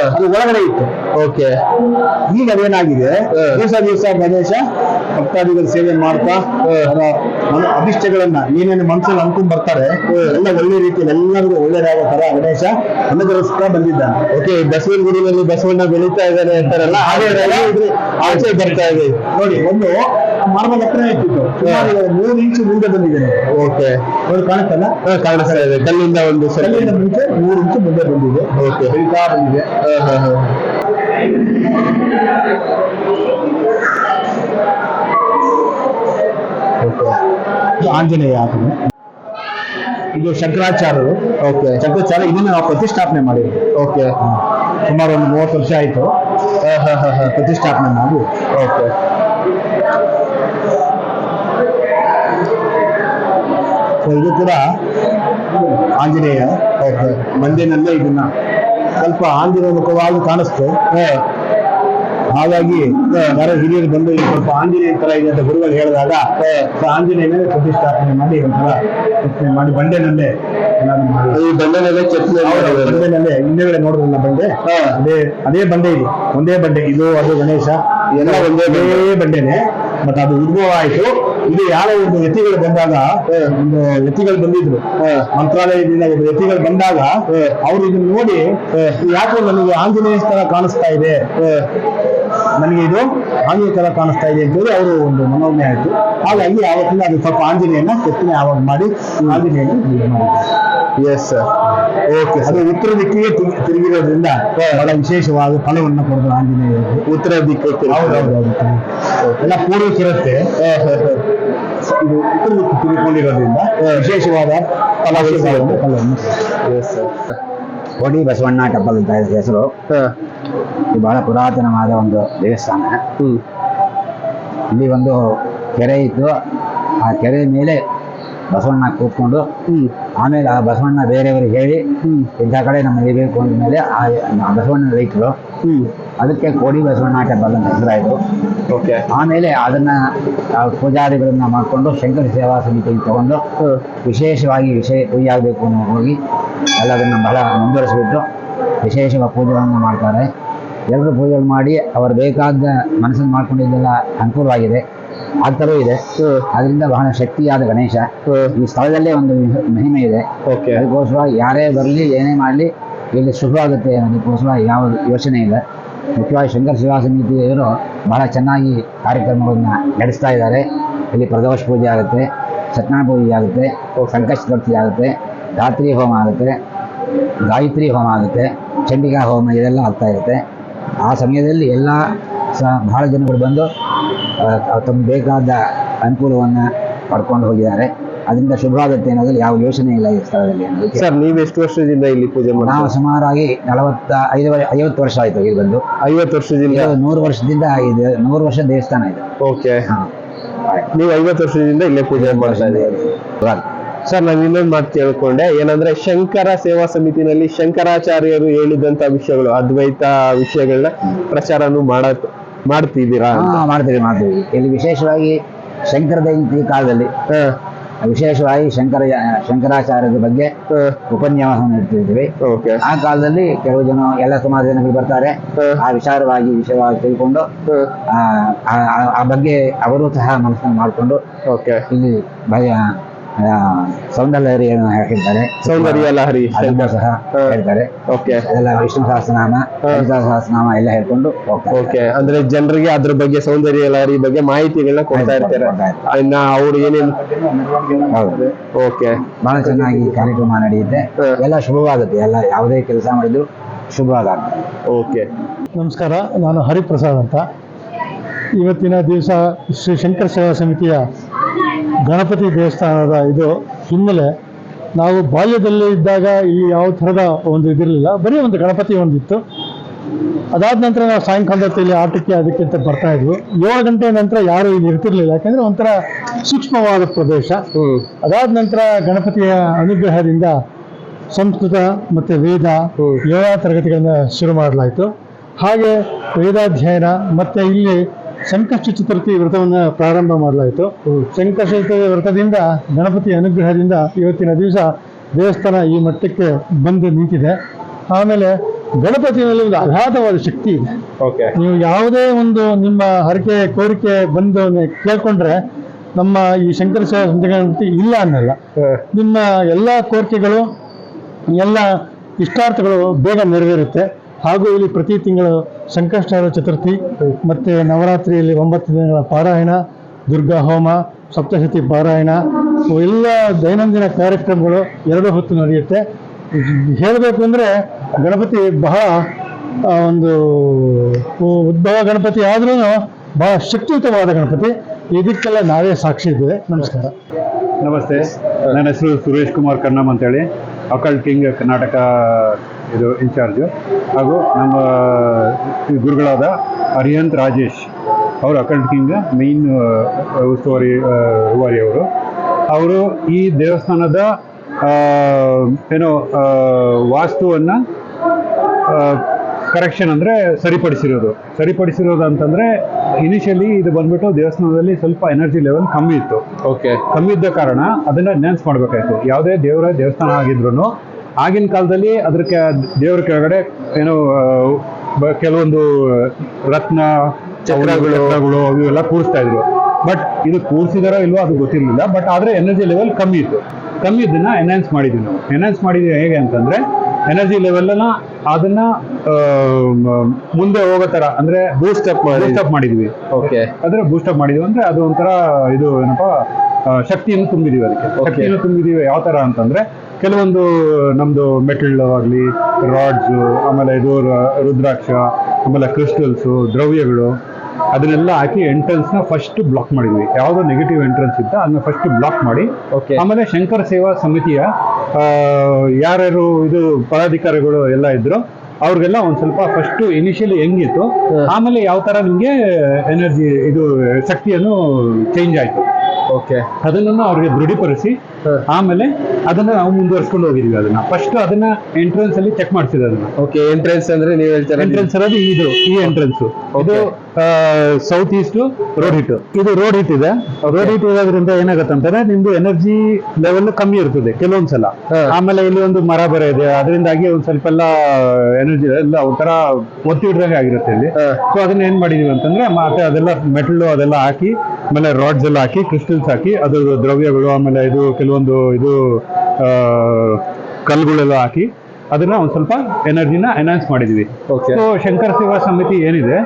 ಅದು ಒಳಗಡೆ ಇತ್ತು. ಓಕೆ ಈಗ ಅದೇನಾಗಿದೆ. ದಿವಸ ದಿವಸ ಗಣೇಶ ಭಕ್ತಾದಿಗಳ ಸೇವೆ ಮಾಡ್ತಾ ಅವರ ಮನ- ಅಭಿಷ್ಟಗಳನ್ನ ಏನೇನು ಮನಸ್ಸಲ್ಲಿ ಅನ್ಕೊಂಡ್ ಬರ್ತಾರೆ? ಎಲ್ಲ ಒಳ್ಳೆ ರೀತಿ ಎಲ್ಲರಿಗೂ ಒಳ್ಳೇದಾಗೋ ತರ ಗಣೇಶ ಅನುಗ್ರಹಿಸ್ತಾ ಬಂದಿದ್ದಾನೆ. ಓಕೆ ಬಸವನ ಗುಡಿನಲ್ಲಿ ಬಸವಣ್ಣ ಬೆಳೀತಾ ಇದ್ದಾನೆ ಅಂತಾರಲ್ಲ ಹಾಗೆ ಆಚೆ ಬರ್ತಾ ಇದೆ. ನೋಡಿ ಒಂದು ಮಾರ್ಬಲ್ ಹತ್ರ ಇಟ್ಟಿತ್ತು. ಮೂರು ಇಂಚು ಮುಂದೆ ಬಂದಿದೆ ಓಕೆ ನೋಡಿ ಕಾಣುತ್ತಲ್ಲ ಕಾಣಿಸ್ತಾ ಇದೆ. ಕಲ್ಲಿಂದ ಒಂದು ಕಲ್ಲಿಂದ ಮುಂಚೆ ಮೂರು ಇಂಚು ಮುಂದೆ ಬಂದಿದೆ. ಓಕೆ ಬೆಳೀತಾ ಬಂದಿದೆ. ಇದು ಆಂಜನೇಯ ಇದು ಶಂಕರಾಚಾರ್ಯರು. ಓಕೆ, ಶಂಕರಾಚಾರ್ಯ ಇದನ್ನ ನಾವು ಪ್ರತಿಷ್ಠಾಪನೆ ಮಾಡಿದ್ವಿ. ಓಕೆ, ಸುಮಾರು ಒಂದು ಮೂವತ್ತು ವರ್ಷ ಆಯ್ತು. ಪ್ರತಿಷ್ಠಾಪನೆ ಮಾಡಿ. ಓಕೆ. ಇದು ಕೂಡ ಆಂಜನೇಯ. ಓಕೆ, ಮಂದಿನಲ್ಲೇ ಇದನ್ನ. ಸ್ವಲ್ಪ ಆಂಜನೇಯ ಮುಖವಾಗಿ ಕಾಣಿಸ್ತು. ಹಾಗಾಗಿ ಯಾರೋ ಹಿರಿಯರು ಬಂದು ಸ್ವಲ್ಪ ಆಂಜನೇಯ ತರ ಇದೆ ಅಂತ ಗುರುಗಳು ಹೇಳಿದಾಗ ಆಂಜನೇಯ ಆಂಜನೇಯನೇ ಪ್ರತಿಷ್ಠಾಪನೆ ಮಾಡಿ ಒಂಥರ ಪ್ರತಿಷ್ಠೆ ಮಾಡಿ ಬಂಡೆನಲ್ಲೇ ಬಂಡೆನಲ್ಲೇ ಕೆತ್ತನೆ ಬಂಡೆನಲ್ಲೇ ಹಿಂದೆಗಡೆ ನೋಡಿದ್ರಲ್ಲ ಬಂಡೆ. ಅದೇ ಅದೇ ಬಂಡೆ ಇದು ಒಂದೇ ಬಂಡೆ ಇದು ಅದು ಗಣೇಶ ಎಲ್ಲ ಒಂದೇ ಬಂಡೆ. ಒಂದೇ ಬಂಡೆನೆ. ಬಟ್ ಅದು ಉದ್ಭವ ಆಯ್ತು. ಇದು ಯಾರೋ ಒಂದು ವ್ಯಕ್ತಿಗಳು ಬಂದಾಗ ಒಂದು ವ್ಯಕ್ತಿಗಳು ಬಂದಿದ್ರು. ಮಂತ್ರಾಲಯದಿಂದ ಒಬ್ಬ ವ್ಯಕ್ತಿಗಳು ಬಂದಾಗ ಅವ್ರು ಇದನ್ನ ನೋಡಿ ಯಾಕೋ ನನಗೆ ಆಂಜನೇಯ ಸ್ಥಳ ಕಾಣಿಸ್ತಾ ಇದೆ? ನನಗೆ ಇದು ಆಂಜನೇಯ ತರ ಕಾಣಿಸ್ತಾ ಇದೆ ಅಂತೇಳಿ ಅವರು ಒಂದು ಮನೋಜ್ಞೆ ಆಯಿತು. ಹಾಗಾಗಿ ಆವತ್ತಿಂದ ಅದು ಸ್ವಲ್ಪ ಆಂಜನೇಯನ ಕೆತ್ತನೆ ಆವಾಗ ಮಾಡಿ ಆಂಜನೇಯನ. ಎಸ್ ಸರ್ ಓಕೆ ಅದು ಉತ್ತರ ದಿಕ್ಕಿಗೆ ತಿರುಗಿ- ತಿರುಗಿರೋದ್ರಿಂದ ಬಹಳ ವಿಶೇಷವಾದ ಫಲವನ್ನು ಕೊಡೋದು ಆಂಜನೇಯ ಉತ್ತರ ಹೌದು ಹೌದೌದು ಎಲ್ಲ ಪೂರ್ವಕ್ಕಿರುತ್ತೆ ಇದು ಉತ್ತರ ದಿಕ್ಕು ತಿರುಗಿಕೊಂಡಿರೋದ್ರಿಂದ ವಿಶೇಷವಾದ ಫಲಾಶಯಗಳನ್ನು ಫಲವನ್ನು. Yes sir Kodi Basavanna temple ಅಂತ ಇದೆ ಹೆಸರು. ಇದು ಬಹಳ ಪುರಾತನವಾದ ಒಂದು ದೇವಸ್ಥಾನ. ಇಲ್ಲಿ ಒಂದು ಕೆರೆ ಇತ್ತು. ಆ ಕೆರೆ ಮೇಲೆ ಬಸವಣ್ಣ ಕೂತ್ಕೊಂಡು ಆಮೇಲೆ ಆ ಬಸವಣ್ಣ ಬೇರೆಯವರಿಗೆ ಹೇಳಿ ಇಂಥ ಕಡೆ ನಮಗೆ ಬೇಕು ಅಂದ ಮೇಲೆ ಆ ಬಸವಣ್ಣ ರೈತರು ಅದಕ್ಕೆ ಕೋಡಿ ಬಸವಣ್ಣ ಟೆಂಪಲ್ ಅಂತ ಹೆಸರಾಯಿತು ಓಕೆ. ಆಮೇಲೆ ಅದನ್ನ ಪೂಜಾರಿಗಳನ್ನ ಮಾಡಿಕೊಂಡು ಶಂಕರ ಸೇವಾ ಸಮಿತಿ ತಗೊಂಡು ವಿಶೇಷವಾಗಿ ವಿಷಯ ಪೂಜೆ ಆಗಬೇಕು ಅನ್ನೋ ಹೋಗಿ ಎಲ್ಲದನ್ನು ಬಹಳ ಮುಂದುವರಿಸಿಬಿಟ್ಟು ವಿಶೇಷವಾಗಿ ಪೂಜೆಗಳನ್ನು ಮಾಡ್ತಾರೆ. ಎಲ್ಲರೂ ಪೂಜೆ ಮಾಡಿ ಅವರು ಬೇಕಾದ ಮನಸ್ಸನ್ನು ಮಾಡ್ಕೊಂಡಿದ್ದೆಲ್ಲ ಅನುಕೂಲವಾಗಿದೆ. ಆಗ್ತಲೂ ಇದೆ. ಅದರಿಂದ ಬಹಳ ಶಕ್ತಿಯಾದ ಗಣೇಶ. ಈ ಸ್ಥಳದಲ್ಲೇ ಒಂದು ಮಹಿಮೆ ಇದೆ. ಅದಕ್ಕೋಸ್ಕರ ಯಾರೇ ಬರಲಿ ಏನೇ ಮಾಡಲಿ ಇಲ್ಲಿ ಶುಭ ಆಗುತ್ತೆ ಅನ್ನೋದಕ್ಕೋಸ್ಕರ ಯಾವ ಯೋಚನೆ ಇಲ್ಲ. ಮುಖ್ಯವಾಗಿ ಶಂಕರ ಸೇವಾ ಸಮಿತಿಯವರು ಬಹಳ ಚೆನ್ನಾಗಿ ಕಾರ್ಯಕ್ರಮಗಳನ್ನ ನಡೆಸ್ತಾ ಇದ್ದಾರೆ. ಇಲ್ಲಿ ಪ್ರದೋಷ ಪೂಜೆ ಆಗುತ್ತೆ ಸತ್ಯನಾರಾಯಣ ಪೂಜೆ ಆಗುತ್ತೆ ಸಂಕಷ್ಟ ಚತುರ್ಥಿ ಆಗುತ್ತೆ ರಾತ್ರಿ ಹೋಮ ಆಗುತ್ತೆ ಗಾಯತ್ರಿ ಹೋಮ ಆಗುತ್ತೆ ಚಂಡಿಕಾ ಹೋಮ ಇದೆಲ್ಲ ಆಗ್ತಾ ಇರುತ್ತೆ. ಆ ಸಮಯದಲ್ಲಿ ಎಲ್ಲ ಸಹ ಬಹಳ ಜನಗಳು ಬಂದು ತಮ್ಮ ತಮ್ಗೆ ಬೇಕಾದ ಅನುಕೂಲವನ್ನು ಪಡ್ಕೊಂಡು ಹೋಗಿದ್ದಾರೆ. ಅದರಿಂದ ಶುಭವಾಗುತ್ತೆ ಅನ್ನೋದ್ರಲ್ಲಿ ಯಾವ ಯೋಚನೆ ಇಲ್ಲ ಈ ಸ್ಥಳದಲ್ಲಿ ಅನ್ನೋದಕ್ಕೆ. ಸರ್ ನೀವು ಎಷ್ಟು ವರ್ಷದಿಂದ ಇಲ್ಲಿ ಪೂಜೆ ನಾವು ಮಾಡ್ತೀರಾ ಸುಮಾರಾಗಿ ನಲವತ್ತ ಐದು ಐವತ್ತು ವರ್ಷ ಆಯ್ತು ಇಲ್ಲಿ ಬಂದು. ಐವತ್ತು ವರ್ಷದಿಂದ? ನೂರು ವರ್ಷದಿಂದ ಇದೆ ನೂರು ವರ್ಷ ದೇವಸ್ಥಾನ ಇದೆ. ಓಕೆ. ಹಾ. ನೀವು ಐವತ್ತು ವರ್ಷದಿಂದ ಇಲ್ಲೇ ಪೂಜೆ ಮಾಡ್ತಾ ಸರ್ ನಾನು ಇನ್ನೊಂದು ಮಾತು ಕೇಳ್ಕೊಂಡೆ. ಏನಂದ್ರೆ ಶಂಕರ ಸೇವಾ ಸಮಿತಿನಲ್ಲಿ ಶಂಕರಾಚಾರ್ಯರು ಹೇಳಿದಂತ ವಿಷಯಗಳು ಅದ್ವೈತ ವಿಷಯಗಳನ್ನ ಪ್ರಚಾರನು ಮಾಡ ಮಾಡ್ತಿದ್ದೀರಾ. ಹಾ ಮಾಡ್ತೀವಿ ಮಾಡ್ತೀವಿ. ಇಲ್ಲಿ ವಿಶೇಷವಾಗಿ ಶಂಕರ ಜಯಂತಿ ಕಾಲದಲ್ಲಿ ವಿಶೇಷವಾಗಿ ಶಂಕರ ಶಂಕರಾಚಾರ್ಯರ ಬಗ್ಗೆ ಉಪನ್ಯಾಸ ಓಕೆ ಆ ಕಾಲದಲ್ಲಿ ಕೆಲವು ಜನ ಎಲ್ಲ ಸಮಾಜ ಜನಗಳು ಬರ್ತಾರೆ. ಆ ವಿಚಾರವಾಗಿ ವಿಷಯವಾಗಿ ತಿಳ್ಕೊಂಡು ಆ ಬಗ್ಗೆ ಅವರು ಸಹ ಮನಸ್ಸನ್ನು ಮಾಡಿಕೊಂಡು ಓಕೆ ಇಲ್ಲಿ ಭಯ ಸೌಂದರ್ಯ ಲಹರಿಯನ್ನು ಹೇಳ್ತಾರೆ ಸೌಂದರ್ಯ ಲಹರಿ. ಅದನ್ನು ಸಹ. ಹೇಳ್ತಾರೆ. ಓಕೆ. ಎಲ್ಲ ವಿಷ್ಣು ಸಹಸ್ರನಾಮ ಲಲಿತಾ ಸಹಸ್ರನಾಮ ಎಲ್ಲ ಹೇಳ್ಕೊಂಡು ಹೋಗ್ತಾರೆ. ಓಕೆ. ಅಂದ್ರೆ ಜನರಿಗೆ ಅದ್ರ ಬಗ್ಗೆ ಸೌಂದರ್ಯ ಲಹರಿ ಬಗ್ಗೆ ಮಾಹಿತಿಗಳನ್ನ ಕೊಡ್ತಾ ಇರ್ತಾರೆ ಕೊಡ್ತಾ ಇರ್ತಾರೆ. ಇನ್ನ ಅವ್ರು ಏನೇನ್ ಹೌದು. ಓಕೆ. ಬಹಳ ಚೆನ್ನಾಗಿ ಕಾರ್ಯಕ್ರಮ ನಡೆಯುತ್ತೆ. ಎಲ್ಲ ಶುಭವಾಗುತ್ತೆ. ಎಲ್ಲ ಯಾವುದೇ ಕೆಲಸ ಮಾಡಿದ್ರು ಶುಭವಾಗುತ್ತೆ. ಓಕೆ. ನಮಸ್ಕಾರ. ನಾನು ಹರಿಪ್ರಸಾದ್ ಅಂತ. ಇವತ್ತಿನ ದಿವಸ ಶ್ರೀ ಶಂಕರ ಸೇವಾ ಸಮಿತಿಯ ಗಣಪತಿ ದೇವಸ್ಥಾನದ ಇದು ಹಿನ್ನೆಲೆ ನಾವು ಬಾಲ್ಯದಲ್ಲಿ ಇದ್ದಾಗ ಇಲ್ಲಿ ಯಾವ ಥರದ ಒಂದು ಇದಿರಲಿಲ್ಲ. ಬರೀ ಒಂದು ಗಣಪತಿ ಒಂದಿತ್ತು. ಅದಾದ ನಂತರ ನಾವು ಸಾಯಂಕಾಲದ ಇಲ್ಲಿ ಆಟಕ್ಕೆ ಅದಕ್ಕೆ ಅಂತ ಬರ್ತಾ ಇದ್ವು. ಏಳು ಗಂಟೆ ನಂತರ ಯಾರು ಇಲ್ಲಿ ಇರ್ತಿರ್ಲಿಲ್ಲ. ಯಾಕಂದ್ರೆ ಒಂಥರ ಸೂಕ್ಷ್ಮವಾದ ಪ್ರದೇಶ. ಅದಾದ ನಂತರ ಗಣಪತಿಯ ಅನುಗ್ರಹದಿಂದ ಸಂಸ್ಕೃತ ಮತ್ತು ವೇದ ಏಳ ಯೋಗ ತರಗತಿಗಳನ್ನ ಶುರು ಮಾಡಲಾಯಿತು. ಹಾಗೆ ವೇದಾಧ್ಯಯನ ಮತ್ತು ಇಲ್ಲಿ ಸಂಕಷ್ಟ ಚತುರ್ಥಿ ವ್ರತವನ್ನು ಪ್ರಾರಂಭ ಮಾಡಲಾಯಿತು. ಸಂಕಷ್ಟ ಚತುರ್ಥಿ ವ್ರತದಿಂದ ಗಣಪತಿ ಅನುಗ್ರಹದಿಂದ ಇವತ್ತಿನ ದಿವಸ ದೇವಸ್ಥಾನ ಈ ಮಟ್ಟಕ್ಕೆ ಬಂದು ನಿಂತಿದೆ. ಆಮೇಲೆ ಗಣಪತಿಯಲ್ಲಿ ಒಂದು ಅಗಾಧವಾದ ಶಕ್ತಿ ಇದೆ. ಓಕೆ ನೀವು ಯಾವುದೇ ಒಂದು ನಿಮ್ಮ ಹರಕೆ ಕೋರಿಕೆ ಬಂದು ಕೇಳ್ಕೊಂಡ್ರೆ ನಮ್ಮ ಈ ಶಂಕರ ಸಂಘಟನೆ ಇಲ್ಲ ಅನ್ನಲ್ಲ. ನಿಮ್ಮ ಎಲ್ಲ ಕೋರಿಕೆಗಳು ಎಲ್ಲ ಇಷ್ಟಾರ್ಥಗಳು ಬೇಗ ನೆರವೇರುತ್ತೆ. ಹಾಗೂ ಇಲ್ಲಿ ಪ್ರತಿ ತಿಂಗಳು ಸಂಕಷ್ಟಹರ ಚತುರ್ಥಿ, ಮತ್ತು ನವರಾತ್ರಿಯಲ್ಲಿ ಒಂಬತ್ತು ದಿನಗಳ ಪಾರಾಯಣ, ದುರ್ಗಾ ಹೋಮ, ಸಪ್ತಶತಿ ಪಾರಾಯಣ, ಎಲ್ಲ ದೈನಂದಿನ ಕಾರ್ಯಕ್ರಮಗಳು ಎರಡು ಹೊತ್ತು ನಡೆಯುತ್ತೆ. ಹೇಳಬೇಕು ಅಂದರೆ ಗಣಪತಿ ಬಹಳ ಒಂದು ಉದ್ಭವ ಗಣಪತಿ ಆದ್ರೂ ಬಹಳ ಶಕ್ತಿಯುತವಾದ ಗಣಪತಿ. ಇದಕ್ಕೆಲ್ಲ ನಾವೇ ಸಾಕ್ಷಿ ಇದ್ದೇವೆ. ನಮಸ್ಕಾರ. ನಮಸ್ತೆ. ನನ್ನ ಹೆಸರು ಸುರೇಶ್ ಕುಮಾರ್ ಕನ್ನಮ್ ಅಂತೇಳಿ. ಅಕಲ್ಟಿಂಗ್ ಕರ್ನಾಟಕ ಇದು ಇನ್ಚಾರ್ಜು. ಹಾಗೂ ನಮ್ಮ ಗುರುಗಳಾದ ಅರಿಯಂತ್ ರಾಜೇಶ್ ಅವರು ಅಕೌಂಟಿಂಗ್ ಕಿಂಗ್ ಮೇನ್ ಉಸ್ತುವಾರಿ ರೂವಾರಿ ಅವರು. ಅವರು ಈ ದೇವಸ್ಥಾನದ ಏನೋ ವಾಸ್ತುವನ್ನು ಕರೆಕ್ಷನ್ ಅಂದರೆ ಸರಿಪಡಿಸಿರೋದು. ಸರಿಪಡಿಸಿರೋದು ಅಂತಂದರೆ ಇನಿಷಿಯಲಿ ಇದು ಬಂದ್ಬಿಟ್ಟು ದೇವಸ್ಥಾನದಲ್ಲಿ ಸ್ವಲ್ಪ ಎನರ್ಜಿ ಲೆವೆಲ್ ಕಮ್ಮಿ ಇತ್ತು. ಓಕೆ ಕಮ್ಮಿ ಇದ್ದ ಕಾರಣ ಅದನ್ನ ನೆನ್ಸ್ ಮಾಡಬೇಕಾಯ್ತು. ಯಾವುದೇ ದೇವರ ದೇವಸ್ಥಾನ ಆಗಿದ್ರು ಆಗಿನ ಕಾಲದಲ್ಲಿ ಅದ್ರ ದೇವ್ರ ಕೆಳಗಡೆ ಏನು ಕೆಲವೊಂದು ರತ್ನ ಚಕ್ರಗಳು. ಇವೆಲ್ಲ ಕೂರಿಸ್ತಾ ಇದ್ರು. ಬಟ್ ಇದು ಕೂರಿಸಿದಾರೋ ಇಲ್ವೋ ಅದು ಗೊತ್ತಿರಲಿಲ್ಲ. ಬಟ್ ಆದ್ರೆ ಎನರ್ಜಿ ಲೆವೆಲ್ ಕಮ್ಮಿ ಇತ್ತು. ಕಮ್ಮಿ ಇದನ್ನ ಎನ್ಹಾನ್ಸ್ ಮಾಡಿದ್ವಿ ನಾವು. ಎನ್ಹಾನ್ಸ್ ಮಾಡಿದ್ವಿ ಹೇಗೆ ಅಂತಂದ್ರೆ ಎನರ್ಜಿ ಲೆವೆಲ್ನ ಅದನ್ನ ಮುಂದೆ ಹೋಗೋ ತರ ಅಂದ್ರೆ ಬೂಸ್ಟ್ ಅಪ್ ಬೂಸ್ಟ್ ಅಪ್ ಮಾಡಿದ್ವಿ. ಓಕೆ ಅಂದ್ರೆ ಬೂಸ್ಟ್ ಅಪ್ ಮಾಡಿದ್ವಿ ಅಂದ್ರೆ ಅದು ಒಂಥರ ಇದು ಏನಪ್ಪಾ ಶಕ್ತಿಯನ್ನು ತುಂಬಿದೀವಿ ಅದಕ್ಕೆ. ಶಕ್ತಿಯನ್ನು ತುಂಬಿದೀವಿ ಯಾವ ತರ ಅಂತಂದ್ರೆ ಕೆಲವೊಂದು ನಮ್ದು ಮೆಟಲ್ ಆಗಲಿ ರಾಡ್ಸ್ ಆಮೇಲೆ ಇದು ರುದ್ರಾಕ್ಷ ಆಮೇಲೆ ಕ್ರಿಸ್ಟಲ್ಸ್ ದ್ರವ್ಯಗಳು ಅದನ್ನೆಲ್ಲ ಹಾಕಿ ಎಂಟ್ರೆನ್ಸ್ನ ಫಸ್ಟ್ ಬ್ಲಾಕ್ ಮಾಡಿದ್ವಿ. ಯಾವ್ದೋ ನೆಗೆಟಿವ್ ಎಂಟ್ರೆನ್ಸ್ ಇತ್ತು ಅದನ್ನ ಫಸ್ಟ್ ಬ್ಲಾಕ್ ಮಾಡಿ. ಓಕೆ ಆಮೇಲೆ ಶಂಕರ ಸೇವಾ ಸಮಿತಿಯ ಯಾರ್ಯಾರು ಇದು ಪದಾಧಿಕಾರಿಗಳು ಎಲ್ಲ ಇದ್ರು ಅವ್ರಿಗೆಲ್ಲ ಒಂದ್ ಸ್ವಲ್ಪ ಫಸ್ಟ್ ಇನಿಷಿಯಲಿ ಹೆಂಗಿತ್ತು ಆಮೇಲೆ ಯಾವ ತರ ನಿಮ್ಗೆ ಎನರ್ಜಿ ಇದು ಶಕ್ತಿಯನ್ನು ಚೇಂಜ್ ಆಯ್ತು. ಓಕೆ ಅದನ್ನ ಅವ್ರಿಗೆ ದೃಢೀಪಡಿಸಿ ಆಮೇಲೆ ಅದನ್ನ ನಾವು ಮುಂದುವರ್ಸ್ಕೊಂಡು ಹೋಗಿದ್ವಿ ಅದನ್ನ. ಫಸ್ಟ್ ಅದನ್ನ ಎಂಟ್ರೆನ್ಸ್ ಅಲ್ಲಿ ಚೆಕ್ ಮಾಡಿಸಿದ ಅದನ್ನ. ಓಕೆ ಎಂಟ್ರೆನ್ಸ್ ಅಂದ್ರೆ ನೀವು ಹೇಳ್ತಾರೆ ಎಂಟ್ರೆನ್ಸ್ ಇರೋದು ಇದು ಈ ಎಂಟ್ರೆನ್ಸ್ ಇದು ಸೌತ್ ಈಸ್ಟ್ ರೋಡ್ ಹಿಟ್ ಇದು ರೋಡ್ ಹಿಟ್ ಇದೆ. ರೋಡ್ ಹಿಟ್ ಇರೋದ್ರಿಂದ ಏನಾಗುತ್ತೆ ಅಂತಂದ್ರೆ ನಿಮ್ದು ಎನರ್ಜಿ ಲೆವೆಲ್ ಕಮ್ಮಿ ಇರ್ತದೆ ಕೆಲವೊಂದ್ಸಲ. ಆಮೇಲೆ ಇಲ್ಲಿ ಒಂದು ಮರ ಬರ ಇದೆ. ಅದರಿಂದಾಗಿ ಒಂದ್ ಸ್ವಲ್ಪ ಎಲ್ಲ ಎನರ್ಜಿ ಎಲ್ಲ ಒಂಥರ ಒತ್ತಿ ಹಿಡ್ದಂಗೆ ಆಗಿರುತ್ತೆ ಇಲ್ಲಿ. ಸೊ ಅದನ್ನ ಏನ್ ಮಾಡಿದೀವಿ ಅಂತಂದ್ರೆ ಮತ್ತೆ ಅದೆಲ್ಲ ಮೆಟಲ್ ಅದೆಲ್ಲ ಹಾಕಿ ಆಮೇಲೆ ರಾಡ್ಸ್ ಎಲ್ಲ ಹಾಕಿ ಕ್ರಿಸ್ಟಲ್ಸ್ ಹಾಕಿ ಅದು ದ್ರವ್ಯಗಳು ಆಮೇಲೆ ಇದು ಕೆಲವೊಂದು ಇದು ಕಲ್ಲುಗಳೆಲ್ಲ ಹಾಕಿ ಅದನ್ನ ಒಂದು ಸ್ವಲ್ಪ ಎನರ್ಜಿನ ಎನ್ಹಾನ್ಸ್ ಮಾಡಿದ್ವಿ. ಸೊ ಶಂಕರ ಸೇವಾ ಸಮಿತಿ ಏನಿದೆ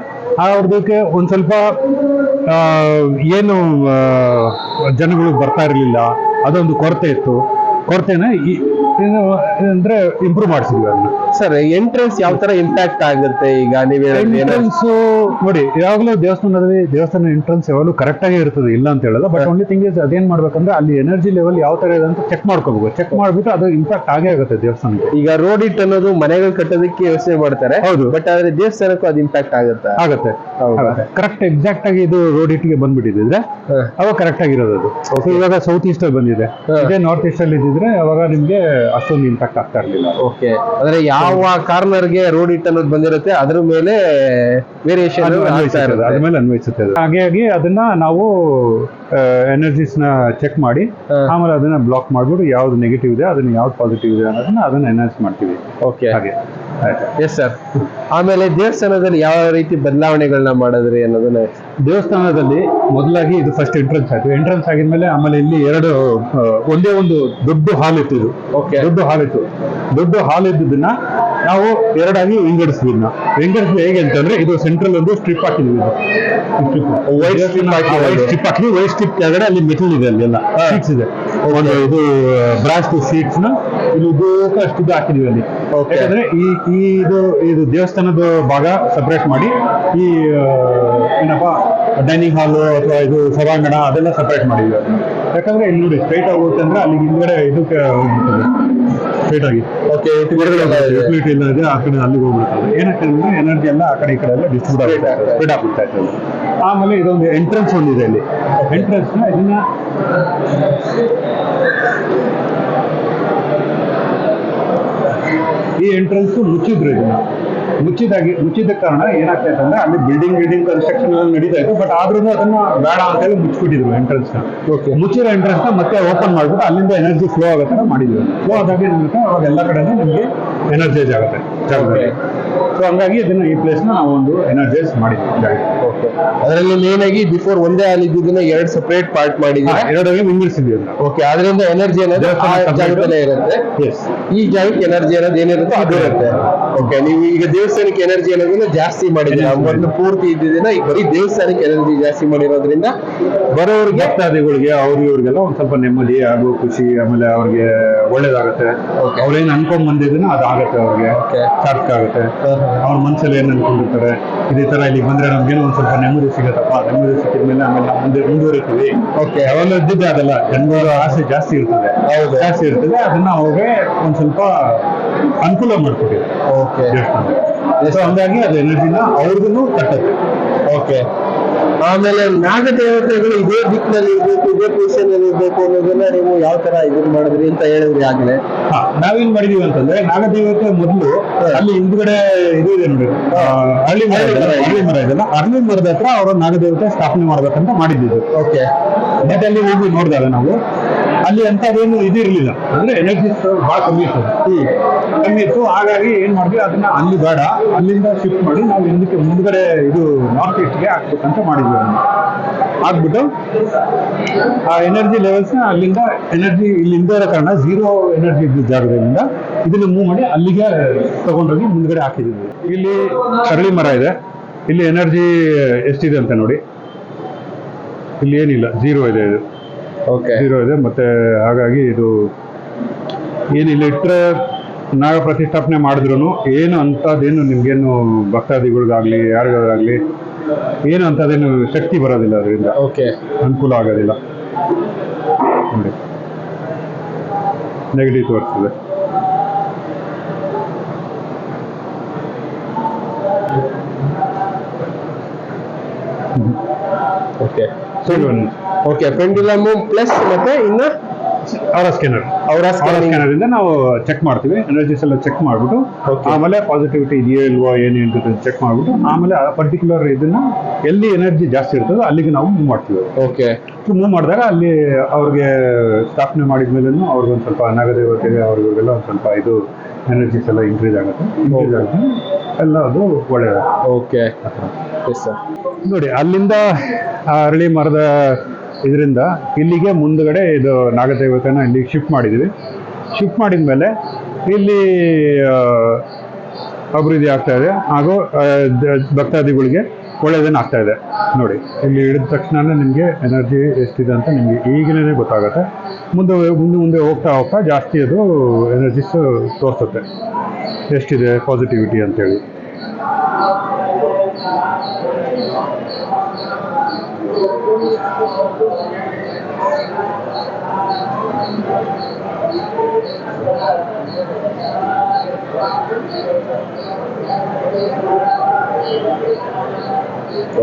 ಅವ್ರದಕ್ಕೆ ಒಂದು ಸ್ವಲ್ಪ ಏನು ಜನಗಳು ಬರ್ತಾ ಇರಲಿಲ್ಲ ಅದೊಂದು ಕೊರತೆ ಇತ್ತು ಕೊರತೆನ ಈ- ಅಂದ್ರೆ ಇಂಪ್ರೂವ್ ಮಾಡಿಸಿದ್ವಿ ಅದನ್ನ. ಸರ್ ಎಂಟ್ರೆನ್ಸ್ ಯಾವ ತರ ಇಂಪ್ಯಾಕ್ಟ್ ಆಗುತ್ತೆ ಈಗ? ನೀವು ಎಂಟ್ರೆನ್ಸ್ ನೋಡಿ ಯಾವಾಗಲೂ ದೇವಸ್ಥಾನದಲ್ಲಿ ದೇವಸ್ಥಾನ ಎಂಟ್ರೆನ್ಸ್ ಯಾವಾಗಲೂ ಕರೆಕ್ಟ್ ಆಗೇ ಇರ್ತದೆ ಇಲ್ಲ ಅಂತ ಹೇಳಲ್ಲ ಬಟ್ ಓನ್ಲಿ ಥಿಂಗ್ ಇಸ್ ಅದೇನ್ ಮಾಡ್ಬೇಕಂದ್ರೆ ಅಲ್ಲಿ ಎನರ್ಜಿ ಲೆವೆಲ್ ಯಾವ ತರ ಇದೆ ಅಂತ ಚೆಕ್ ಮಾಡ್ಕೋಬೇಕು. ಚೆಕ್ ಮಾಡ್ಬಿಟ್ಟು ಅದು ಇಂಪ್ಯಾಕ್ಟ್ ಆಗೇ ಆಗುತ್ತೆ ದೇವಸ್ಥಾನಕ್ಕೆ. ಈಗ ರೋಡ್ ಇಟ್ ಅನ್ನೋದು ಮನೆಗಳು ಕಟ್ಟೋದಕ್ಕೆ ಯೋಚನೆ ಮಾಡ್ತಾರೆ. ಹೌದು. ಬಟ್ ಆದ್ರೆ ದೇವಸ್ಥಾನಕ್ಕೂ ಅದು ಇಂಪ್ಯಾಕ್ಟ್ ಆಗುತ್ತೆ? ಆಗುತ್ತೆ? ಕರೆಕ್ಟ್ ಎಕ್ಸಾಕ್ಟ್ ಆಗಿ ಇದು ರೋಡ್ ಇಟ್ಗೆ ಬಂದ್ಬಿಟ್ಟಿದ್ರೆ. ಅವಾಗ ಕರೆಕ್ಟ್ ಆಗಿರೋದು ಅದು. ಇವಾಗ ಸೌತ್ ಈಸ್ಟ್ ಅಲ್ಲಿ ಬಂದಿದೆ. ಇದೇ ನಾರ್ತ್ ಈಸ್ಟ್ ಅಲ್ಲಿ ಇದ್ದಿದ್ರೆ ಅವಾಗ ನಿಮ್ಗೆ ಅಷ್ಟೊಂದು ಇಂಪ್ಯಾಕ್ಟ್ ಆಗ್ತಾ ಇರಲಿಲ್ಲ ಓಕೆ ಅಂದ್ರೆ ಯಾವ ಕಾರ್ನರ್ಗೆ ರೋಡ್ ಇಟ್ ಅನ್ನೋದು ಬಂದಿರುತ್ತೆ ಅದ್ರ ಮೇಲೆ ವೇರಿಯೇಷನ್. ಅದ್ರ ಮೇಲೆ ಅನ್ವಯಿಸುತ್ತೆ ಅದು. ಹಾಗಾಗಿ ಅದನ್ನ ನಾವು ಎನರ್ಜೀಸ್ನ ಚೆಕ್ ಮಾಡಿ ಆಮೇಲೆ ಅದನ್ನ ಬ್ಲಾಕ್ ಮಾಡ್ಬಿಟ್ಟು ಯಾವ್ದು ನೆಗೆಟಿವ್ ಇದೆ ಅದನ್ನ ಯಾವ್ದು ಪಾಸಿಟಿವ್ ಇದೆ ಅನ್ನೋದನ್ನ ಅದನ್ನ ಎನ್ಹಾನ್ಸ್ ಮಾಡ್ತೀವಿ ಓಕೆ ಹಾಗೆ. ಎಸ್ ಸರ್ ಆಮೇಲೆ ದೇವಸ್ಥಾನದಲ್ಲಿ ಯಾವ ರೀತಿ ಬದಲಾವಣೆಗಳನ್ನ ಮಾಡಿದ್ರಿ ಅನ್ನೋದನ್ನ ದೇವಸ್ಥಾನದಲ್ಲಿ ಮೊದಲಾಗಿ ಇದು ಫಸ್ಟ್ ಎಂಟ್ರೆನ್ಸ್ ಆಯ್ತು. ಎಂಟ್ರೆನ್ಸ್ ಆಗಿದ್ಮೇಲೆ ಆಮೇಲೆ ಇಲ್ಲಿ ಎರಡು ಆ, ಒಂದೇ ಒಂದು ದೊಡ್ಡ ಹಾಲ್ ಇತ್ತು ಇದು. Okay. ದೊಡ್ಡ ಹಾಲ್ ಇತ್ತು. ದೊಡ್ಡ ಹಾಲ್ ಇದ್ದಿದ್ದನ್ನ ನಾವು ಎರಡಾಗಿ ವಿಂಗಡಿಸಿದ್ವಿ ಇದನ್ನ. ವಿಂಗಡಿಸಿದ ಹೇಗೆ ಅಂತಂದ್ರೆ ಇದು ಸೆಂಟ್ರಲ್ ಒಂದು ಸ್ಟ್ರಿಪ್ ಹಾಕಿದ್ವಿ ಇದು. White strip ಹಾಕಿರೋದು. ವೈಟ್ ಸ್ಟ್ರಿಪ್ ಹಾಕಿದ್ವಿ. ವೈಟ್ ಸ್ಟ್ರಿಪ್ ಕೆಳಗಡೆ ಅಲ್ಲಿ ಮೆಟಲ್ ಇದೆ ಅಲ್ಲಿ ಎಲ್ಲ. ಶೀಟ್ಸ್ ಇದೆ. ಒಂದು ಇದು ಬ್ರಾಸ್ ಶೀಟ್ಸ್ನ ಇಲ್ಲಿ ಉದ್ದಕ್ಕೆ ಅಷ್ಟು ಇದು ಹಾಕಿದ್ವಿ ಅಲ್ಲಿ. ಯಾಕಂದ್ರೆ ಈ ಈ ಇದು ಇದು ದೇವಸ್ಥಾನದ ಭಾಗ ಸಪ್ರೇಟ್ ಮಾಡಿ ಈ ಏನಪ್ಪ ಡೈನಿಂಗ್ ಹಾಲು ಅಥವಾ ಇದು ಸಭಾಂಗಣ ಅದೆಲ್ಲ ಸಪ್ರೇಟ್ ಮಾಡಿದ್ವಿ ಯಾಕಂದ್ರೆ ಇಲ್ಲಿ ನೋಡಿ ಸ್ಟ್ರೈಟ್ ಆಗುತ್ತೆ ಅಂದ್ರೆ ಅಲ್ಲಿ ಹಿಂದ್ಗಡೆ ಇದಕ್ಕೆ ಹೋಗ್ಬಿಡ್ತದೆ. ಸ್ಟ್ರೈಟ್ ಆಗಿ. ಓಕೆ ಯುಟಿಲಿಟಿ ಎಲ್ಲ ಇದೆ. ಆ ಕಡೆ ಅಲ್ಲಿಗೆ ಹೋಗ್ಬಿಡ್ತದೆ. ಏನಕ್ಕೆ ಅಂದ್ರೆ ಎನರ್ಜಿ ಎಲ್ಲ ಆ ಕಡೆ ಈ ಕಡೆ ಎಲ್ಲ ಡಿಸ್ಟ್ರಿಬ್ಯೂಟ್ ಆಗುತ್ತೆ. ಸ್ಪ್ರೆಡ್ ಆಗುತ್ತೆ ಇರ್ತದೆ ಆಮೇಲೆ ಇದೊಂದು ಎಂಟ್ರೆನ್ಸ್ ಒಂದಿದೆ ಇಲ್ಲಿ ಎಂಟ್ರೆನ್ಸ್ನ ಇದನ್ನ ಈ ಎಂಟ್ರೆನ್ಸ್ ಮುಚ್ಚಿದ್ರು ಇದನ್ನ ಮುಚ್ಚಿದಾಗಿ ಮುಚ್ಚಿದ ಕಾರಣ ಏನಾಗ್ತೈತೆ ಅಂದ್ರೆ ಅಲ್ಲಿ ಬಿಲ್ಡಿಂಗ್ ಬಿಲ್ಡಿಂಗ್ ಕನ್ಸ್ಟ್ರಕ್ಷನ್ ಎಲ್ಲ ನಡೀತಾ ಇತ್ತು ಬಟ್ ಆದ್ರೂ ಅದನ್ನ ಬೇಡ ಅಂತ ಹೇಳಿ ಮುಚ್ಚಿಬಿಟ್ಟಿದ್ರು ಎಂಟ್ರೆನ್ಸ್ನ. ಮುಚ್ಚಿರೋ ಎಂಟ್ರೆನ್ಸ್ನ ಮತ್ತೆ ಓಪನ್ ಮಾಡ್ಬಿಟ್ಟು ಅಲ್ಲಿಂದ ಎನರ್ಜಿ ಫ್ಲೋ ಆಗೋ ತರ ಮಾಡಿದ್ವಿ ಫ್ಲೋ ಆದಾಗ ಏನಾಗುತ್ತೆ ಅವಾಗ ಎಲ್ಲ ಕಡೆನೂ ನಿಮಗೆ ಎನರ್ಜೈಸ್ ಆಗುತ್ತೆ ಜಾಗದಲ್ಲಿ. ಸೊ ಹಂಗಾಗಿ ಇದನ್ನ ಈ ಪ್ಲೇಸ್ನ ನಾವು ಒಂದು ಎನರ್ಜೈಸ್ ಮಾಡಿದ್ವಿ ಜಾಗ. ಓಕೆ ಅದರಲ್ಲಿ ಮೇನ್ ಆಗಿ ಬಿಫೋರ್ ಒಂದೇ ಹಾಲ್ ಇದ್ದಿದ್ದನ್ನ ಎರಡು ಸಪರೇಟ್ ಪಾರ್ಟ್ ಮಾಡಿದ್ವಿ ಎರಡರಲ್ಲಿ ವಿಂಗಡಿಸಿದ್ವಿ ಓಕೆ ಅದರಿಂದ ಎನರ್ಜಿ ಅನ್ನೋದು ಆ ಜಾಗದಲ್ಲೇ ಇರುತ್ತೆ. ಈ ಜಾಗಕ್ಕೆ ಎನರ್ಜಿ ಅನ್ನೋದು ಏನಿರುತ್ತೋ ಅದು ಇರುತ್ತೆ. ಓಕೆ ನೀವು ಈಗ ದೇವಸ್ಥಾನಕ್ಕೆ ಎನರ್ಜಿ ಅನ್ನೋದನ್ನ ಜಾಸ್ತಿ ಮಾಡಿದ್ರೆ ಒಂದು ಮೊದಲು ಪೂರ್ತಿ ಇದ್ದಿದ್ದೀನ ಈಗ ಬರೀ ದೇವಸ್ಥಾನಕ್ಕೆ ಎನರ್ಜಿ ಜಾಸ್ತಿ ಮಾಡಿರೋದ್ರಿಂದ ಬರೋರಿಗೆ ಭಕ್ತಾದಿಗಳಿಗೆ ಅವ್ರು ಇವ್ರಿಗೆಲ್ಲ ಒಂದ್ ಸ್ವಲ್ಪ ನೆಮ್ಮದಿ ಹಾಗೂ ಖುಷಿ ಆಮೇಲೆ ಅವ್ರಿಗೆ ಒಳ್ಳೇದಾಗುತ್ತೆ. ಅವ್ರೇನ್ ಅನ್ಕೊಂಡ್ ಬಂದಿದ್ದೀನೋ ಅದಾಗತ್ತೆ ಅವ್ರಿಗೆ. ಸಾರ್ಥಕ ಆಗುತ್ತೆ. ಅವ್ರ ಮನ್ಸಲ್ಲಿ ಏನ್ ಅನ್ಕೊಂಡಿರ್ತಾರೆ? ಇದೇ ತರ ಇಲ್ಲಿ ಬಂದ್ರೆ ನಮ್ಗೇನೋ ಒಂದ್ ಸ್ವಲ್ಪ ನೆಮ್ಮದಿ ಸಿಗತ್ತಪ್ಪ. ನೆಮ್ಮದಿ ಸಿಕ್ಕಿದ್ಮೇಲೆ ಆಮೇಲೆ ನಾವು ಮುಂದೆ ಮುಂದುವರಿತೀವಿ. ಓಕೆ ಯಾವಾಗಲೂ ಇದ್ದಿದ್ದೆ ಅದಲ್ಲ. ಜನಗಳ ಆಸೆ ಜಾಸ್ತಿ ಇರ್ತದೆ. ಜಾಸ್ತಿ ಇರ್ತದೆ. ಅದನ್ನ ಅವ್ರಿಗೆ ಒಂದ್ ಸ್ವಲ್ಪ ಅನುಕೂಲ ಮಾಡ್ಕೊಟ್ಟಿದೆ. ಓಕೆ ಸೊ ಹಂಗಾಗಿ ಅದು ಎನರ್ಜಿನ ಅವ್ರಿಗೂ ತಟ್ಟತ್ತೆ ಓಕೆ ಆಮೇಲೆ ನಾಗ ದೇವತೆಗಳು ಇದೇ ದಿಕ್ಕಿನಲ್ಲಿ ಇರ್ಬೇಕು ಇದೇ ಪೊಸಿಷನ್ ಅಲ್ಲಿ ಇರ್ಬೇಕು ಅನ್ನೋದನ್ನ ನೀವು ಯಾವ ತರ ಇದನ್ನ ಮಾಡಿದ್ರಿ ಅಂತ ಹೇಳಿದ್ರಿ ಆಗ್ಲೇ. ನಾವೇನ್ ಮಾಡಿದೀವಿ ಅಂತಂದ್ರೆ ನಾಗದೇವತೆ ಮೊದಲು ಅಲ್ಲಿ ಹಿಂದ್ಗಡೆ ಇದು ಇದೆ ನೋಡಿ ಹಳ್ಳಿ ಮರ ಹಳ್ಳಿ ಮರ ಇದೆಲ್ಲ ಹಳ್ಳಿ ಮರದ ಹತ್ರ ಅವರು ನಾಗದೇವತೆ ಸ್ಥಾಪನೆ ಮಾಡ್ಬೇಕಂತ ಮಾಡಿದ್ದೀವಿ. ಓಕೆ ಬಟ್ ಅಲ್ಲಿ ಹೋಗಿ ನೋಡಿದಾಗ ನಾವು ಅಲ್ಲಿ ಅಂತದೇನು ಇದು ಇರಲಿಲ್ಲ. ಅಂದ್ರೆ ಎನರ್ಜಿ ಬಹಳ ಕಮ್ಮಿ ಇತ್ತು. ಕಮ್ಮಿ ಇತ್ತು. ಹಾಗಾಗಿ ಏನ್ ಮಾಡಿದ್ವಿ ಅದನ್ನ ಅಲ್ಲಿ ಬೇಡ. ಅಲ್ಲಿಂದ ಶಿಫ್ಟ್ ಮಾಡಿ ನಾವು ಹಿಂದಕ್ಕೆ ಮುಂದ್ಗಡೆ ಇದು ನಾರ್ತ್ ಈಸ್ಟ್ಗೆ ಹಾಕ್ಬೇಕಂತ ಮಾಡಿದ್ವಿ ಅದನ್ನ. ಹಾಕ್ಬಿಟ್ಟು ಆ ಎನರ್ಜಿ ಲೆವೆಲ್ಸ್ನ ಅಲ್ಲಿಂದ ಎನರ್ಜಿ ಇಲ್ಲಿಂದ ಇರೋ ಕಾರಣ ಝೀರೋ ಎನರ್ಜಿ ಇದ್ದ ಜಾಗದಿಂದ ಇದನ್ನ ಮೂವ್ ಮಾಡಿ ಅಲ್ಲಿಗೆ ತಗೊಂಡೋಗಿ ಮುಂದ್ಗಡೆ ಹಾಕಿದ್ದೀವಿ ಇಲ್ಲಿ ಕರಳಿ ಮರ ಇದೆ. ಇಲ್ಲಿ ಎನರ್ಜಿ ಎಷ್ಟಿದೆ ಅಂತ ನೋಡಿ. ಇಲ್ಲಿ ಏನಿಲ್ಲ ಝೀರೋ ಇದೆ ಇದು. ಓಕೆ ಝೀರೋ ಇದೆ ಮತ್ತೆ ಹಾಗಾಗಿ ಇದು ಏನಿಲ್ಲ ಇಟ್ಟರೆ ನಾಗ ಪ್ರತಿಷ್ಠಾಪನೆ ಮಾಡಿದ್ರು ಏನು ಅಂಥದ್ದೇನು ನಿಮ್ಗೇನು ಭಕ್ತಾದಿಗಳಿಗಾಗಲಿ ಯಾರಿಗಾಗಲಿ ಏನು ಅಂಥದ್ದೇನು ಶಕ್ತಿ ಬರೋದಿಲ್ಲ ಅದರಿಂದ. ಓಕೆ ಅನುಕೂಲ ಆಗೋದಿಲ್ಲ. ನೋಡಿ. ನೆಗೆಟಿವ್ ತೋರಿಸ್ತದೆ. ಓಕೆ ಸರಿ ಒಂದು. ಓಕೆ ಪೆಂಡುಲಮ್ ಪ್ಲಸ್ ಮತ್ತೆ ಇನ್ನ ಅವರ ಸ್ಕ್ಯಾನರ್ ಅವರ ಸ್ಕ್ಯಾನರ್ ಇಂದ ನಾವು ಚೆಕ್ ಮಾಡ್ತೀವಿ. ಎನರ್ಜೀಸ್ ಎಲ್ಲ ಚೆಕ್ ಮಾಡ್ಬಿಟ್ಟು ಆಮೇಲೆ ಪಾಸಿಟಿವಿಟಿ ಇದೆಯೋ ಇಲ್ವೋ ಏನು ಅಂತ ಚೆಕ್ ಮಾಡ್ಬಿಟ್ಟು ಆಮೇಲೆ ಆ ಪರ್ಟಿಕ್ಯುಲರ್ ಇದನ್ನ ಎಲ್ಲಿ ಎನರ್ಜಿ ಜಾಸ್ತಿ ಇರ್ತದೋ ಅಲ್ಲಿಗೆ ನಾವು ಮೂವ್ ಮಾಡ್ತೀವಿ. ಓಕೆ ಮೂವ್ ಮಾಡಿದಾಗ ಅಲ್ಲಿ ಅವ್ರಿಗೆ ಸ್ಥಾಪನೆ ಮಾಡಿದ ಮೇಲೆ ಅವ್ರಿಗೆ ಒಂದು ಸ್ವಲ್ಪ ನಾಗದೇವತೆಗೆ ಅವ್ರಿಗೆಲ್ಲ ಒಂದು ಸ್ವಲ್ಪ ಇದು ಎನರ್ಜಿಸ್ ಎಲ್ಲ ಇನ್ಕ್ರೀಸ್ ಆಗುತ್ತೆ. ಇನ್ಕ್ರೀಸ್ ಆಗುತ್ತೆ ಎಲ್ಲ ಅದು ಒಳ್ಳೆಯದು ಓಕೆ ಎಸ್ ಸರ್ ನೋಡಿ ಅಲ್ಲಿಂದ ಆ ಅರಳಿ ಮರದ ಇದರಿಂದ ಇಲ್ಲಿಗೆ ಮುಂದ್ಗಡೆ ಇದು ನಾಗದೇವತೆನ ಇಲ್ಲಿ ಶಿಫ್ಟ್ ಮಾಡಿದ್ವಿ. ಶಿಫ್ಟ್ ಮಾಡಿದ ಮೇಲೆ ಇಲ್ಲಿ ಅಭಿವೃದ್ಧಿ ಆಗ್ತಾ ಇದೆ. ಹಾಗೂ ಭಕ್ತಾದಿಗಳಿಗೆ ಒಳ್ಳೆಯದನ್ನು ಆಗ್ತಾ ಇದೆ. ನೋಡಿ, ಇಲ್ಲಿ ಹಿಡಿದ ತಕ್ಷಣ ನಿಮಗೆ ಎನರ್ಜಿ ಎಷ್ಟಿದೆ ಅಂತ ನಿಮಗೆ ಈಗಲೇ ಗೊತ್ತಾಗುತ್ತೆ. ಮುಂದೆ ಮುಂದೆ ಮುಂದೆ ಹೋಗ್ತಾ ಹೋಗ್ತಾ ಜಾಸ್ತಿ ಅದು ಎನರ್ಜಿಸ್ ತೋರಿಸುತ್ತೆ. ಎಷ್ಟಿದೆ ಪಾಸಿಟಿವಿಟಿ ಅಂತೇಳಿ.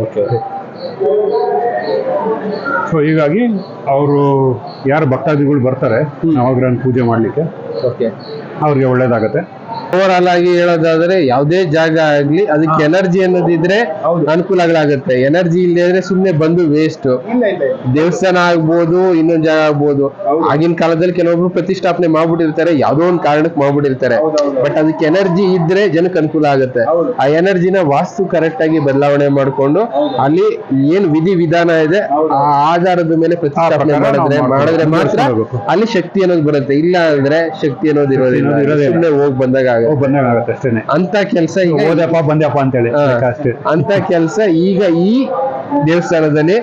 ಓಕೆ ಸೊ ಹೀಗಾಗಿ ಅವರು ಯಾರು ಭಕ್ತಾದಿಗಳು ಬರ್ತಾರೆ ನವಗ್ರಹನ ಪೂಜೆ ಮಾಡಲಿಕ್ಕೆ ಓಕೆ ಅವ್ರಿಗೆ ಒಳ್ಳೇದಾಗತ್ತೆ. ಓವರ್ ಆಲ್ ಆಗಿ ಹೇಳೋದಾದ್ರೆ ಯಾವುದೇ ಜಾಗ ಆಗ್ಲಿ ಅದಕ್ಕೆ ಎನರ್ಜಿ ಅನ್ನೋದಿದ್ರೆ ಅನುಕೂಲಗಳಾಗುತ್ತೆ. ಎನರ್ಜಿ ಇಲ್ಲದ್ರೆ ಸುಮ್ಮನೆ ಸುಮ್ನೆ ಬಂದು ವೇಸ್ಟ್ ದೇವಸ್ಥಾನ ಆಗ್ಬೋದು ಇನ್ನೊಂದ್ ಜಾಗ ಆಗ್ಬೋದು. ಆಗಿನ ಕಾಲದಲ್ಲಿ ಕೆಲವೊಬ್ರು ಪ್ರತಿಷ್ಠಾಪನೆ ಮಾಡ್ಬಿಟ್ಟಿರ್ತಾರೆ ಯಾವ್ದೋ ಒಂದ್ ಕಾರಣಕ್ಕೆ ಮಾಡ್ಬಿಟ್ಟಿರ್ತಾರೆ. ಬಟ್ ಅದಕ್ಕೆ ಎನರ್ಜಿ ಇದ್ರೆ ಜನಕ್ಕೆ ಅನುಕೂಲ ಆಗುತ್ತೆ. ಆ ಎನರ್ಜಿನ ವಾಸ್ತು ಕರೆಕ್ಟ್ ಆಗಿ ಬದಲಾವಣೆ ಮಾಡ್ಕೊಂಡು ಅಲ್ಲಿ ಏನ್ ವಿಧಿ ವಿಧಾನ ಇದೆ ಆ ಆಧಾರದ ಮೇಲೆ ಪ್ರತಿಷ್ಠಾಪನೆ ಮಾಡಿದ್ರೆ ಮಾಡಿದ್ರೆ ಮಾತ್ರ ಅಲ್ಲಿ ಶಕ್ತಿ ಅನ್ನೋದು ಬರುತ್ತೆ. ಇಲ್ಲ ಅಂದ್ರೆ ಶಕ್ತಿ ಅನ್ನೋದು ಇರೋದಿಲ್ಲ. ಸುಮ್ಮನೆ ಹೋಗ್ ಬಂದಾಗ ಆಗುತ್ತೆ. ಅಷ್ಟೇನೆ. ಅಂತ ಕೆಲಸ ಈಗ ಓದಪ್ಪ ಬಂದ್ಯಪ್ಪ ಅಂತೇಳಿ. ಹಾ. ಅಷ್ಟೇ. ಅಂತ ಕೆಲಸ ಈಗ ಈ ದೇವಸ್ಥಾನದಲ್ಲಿ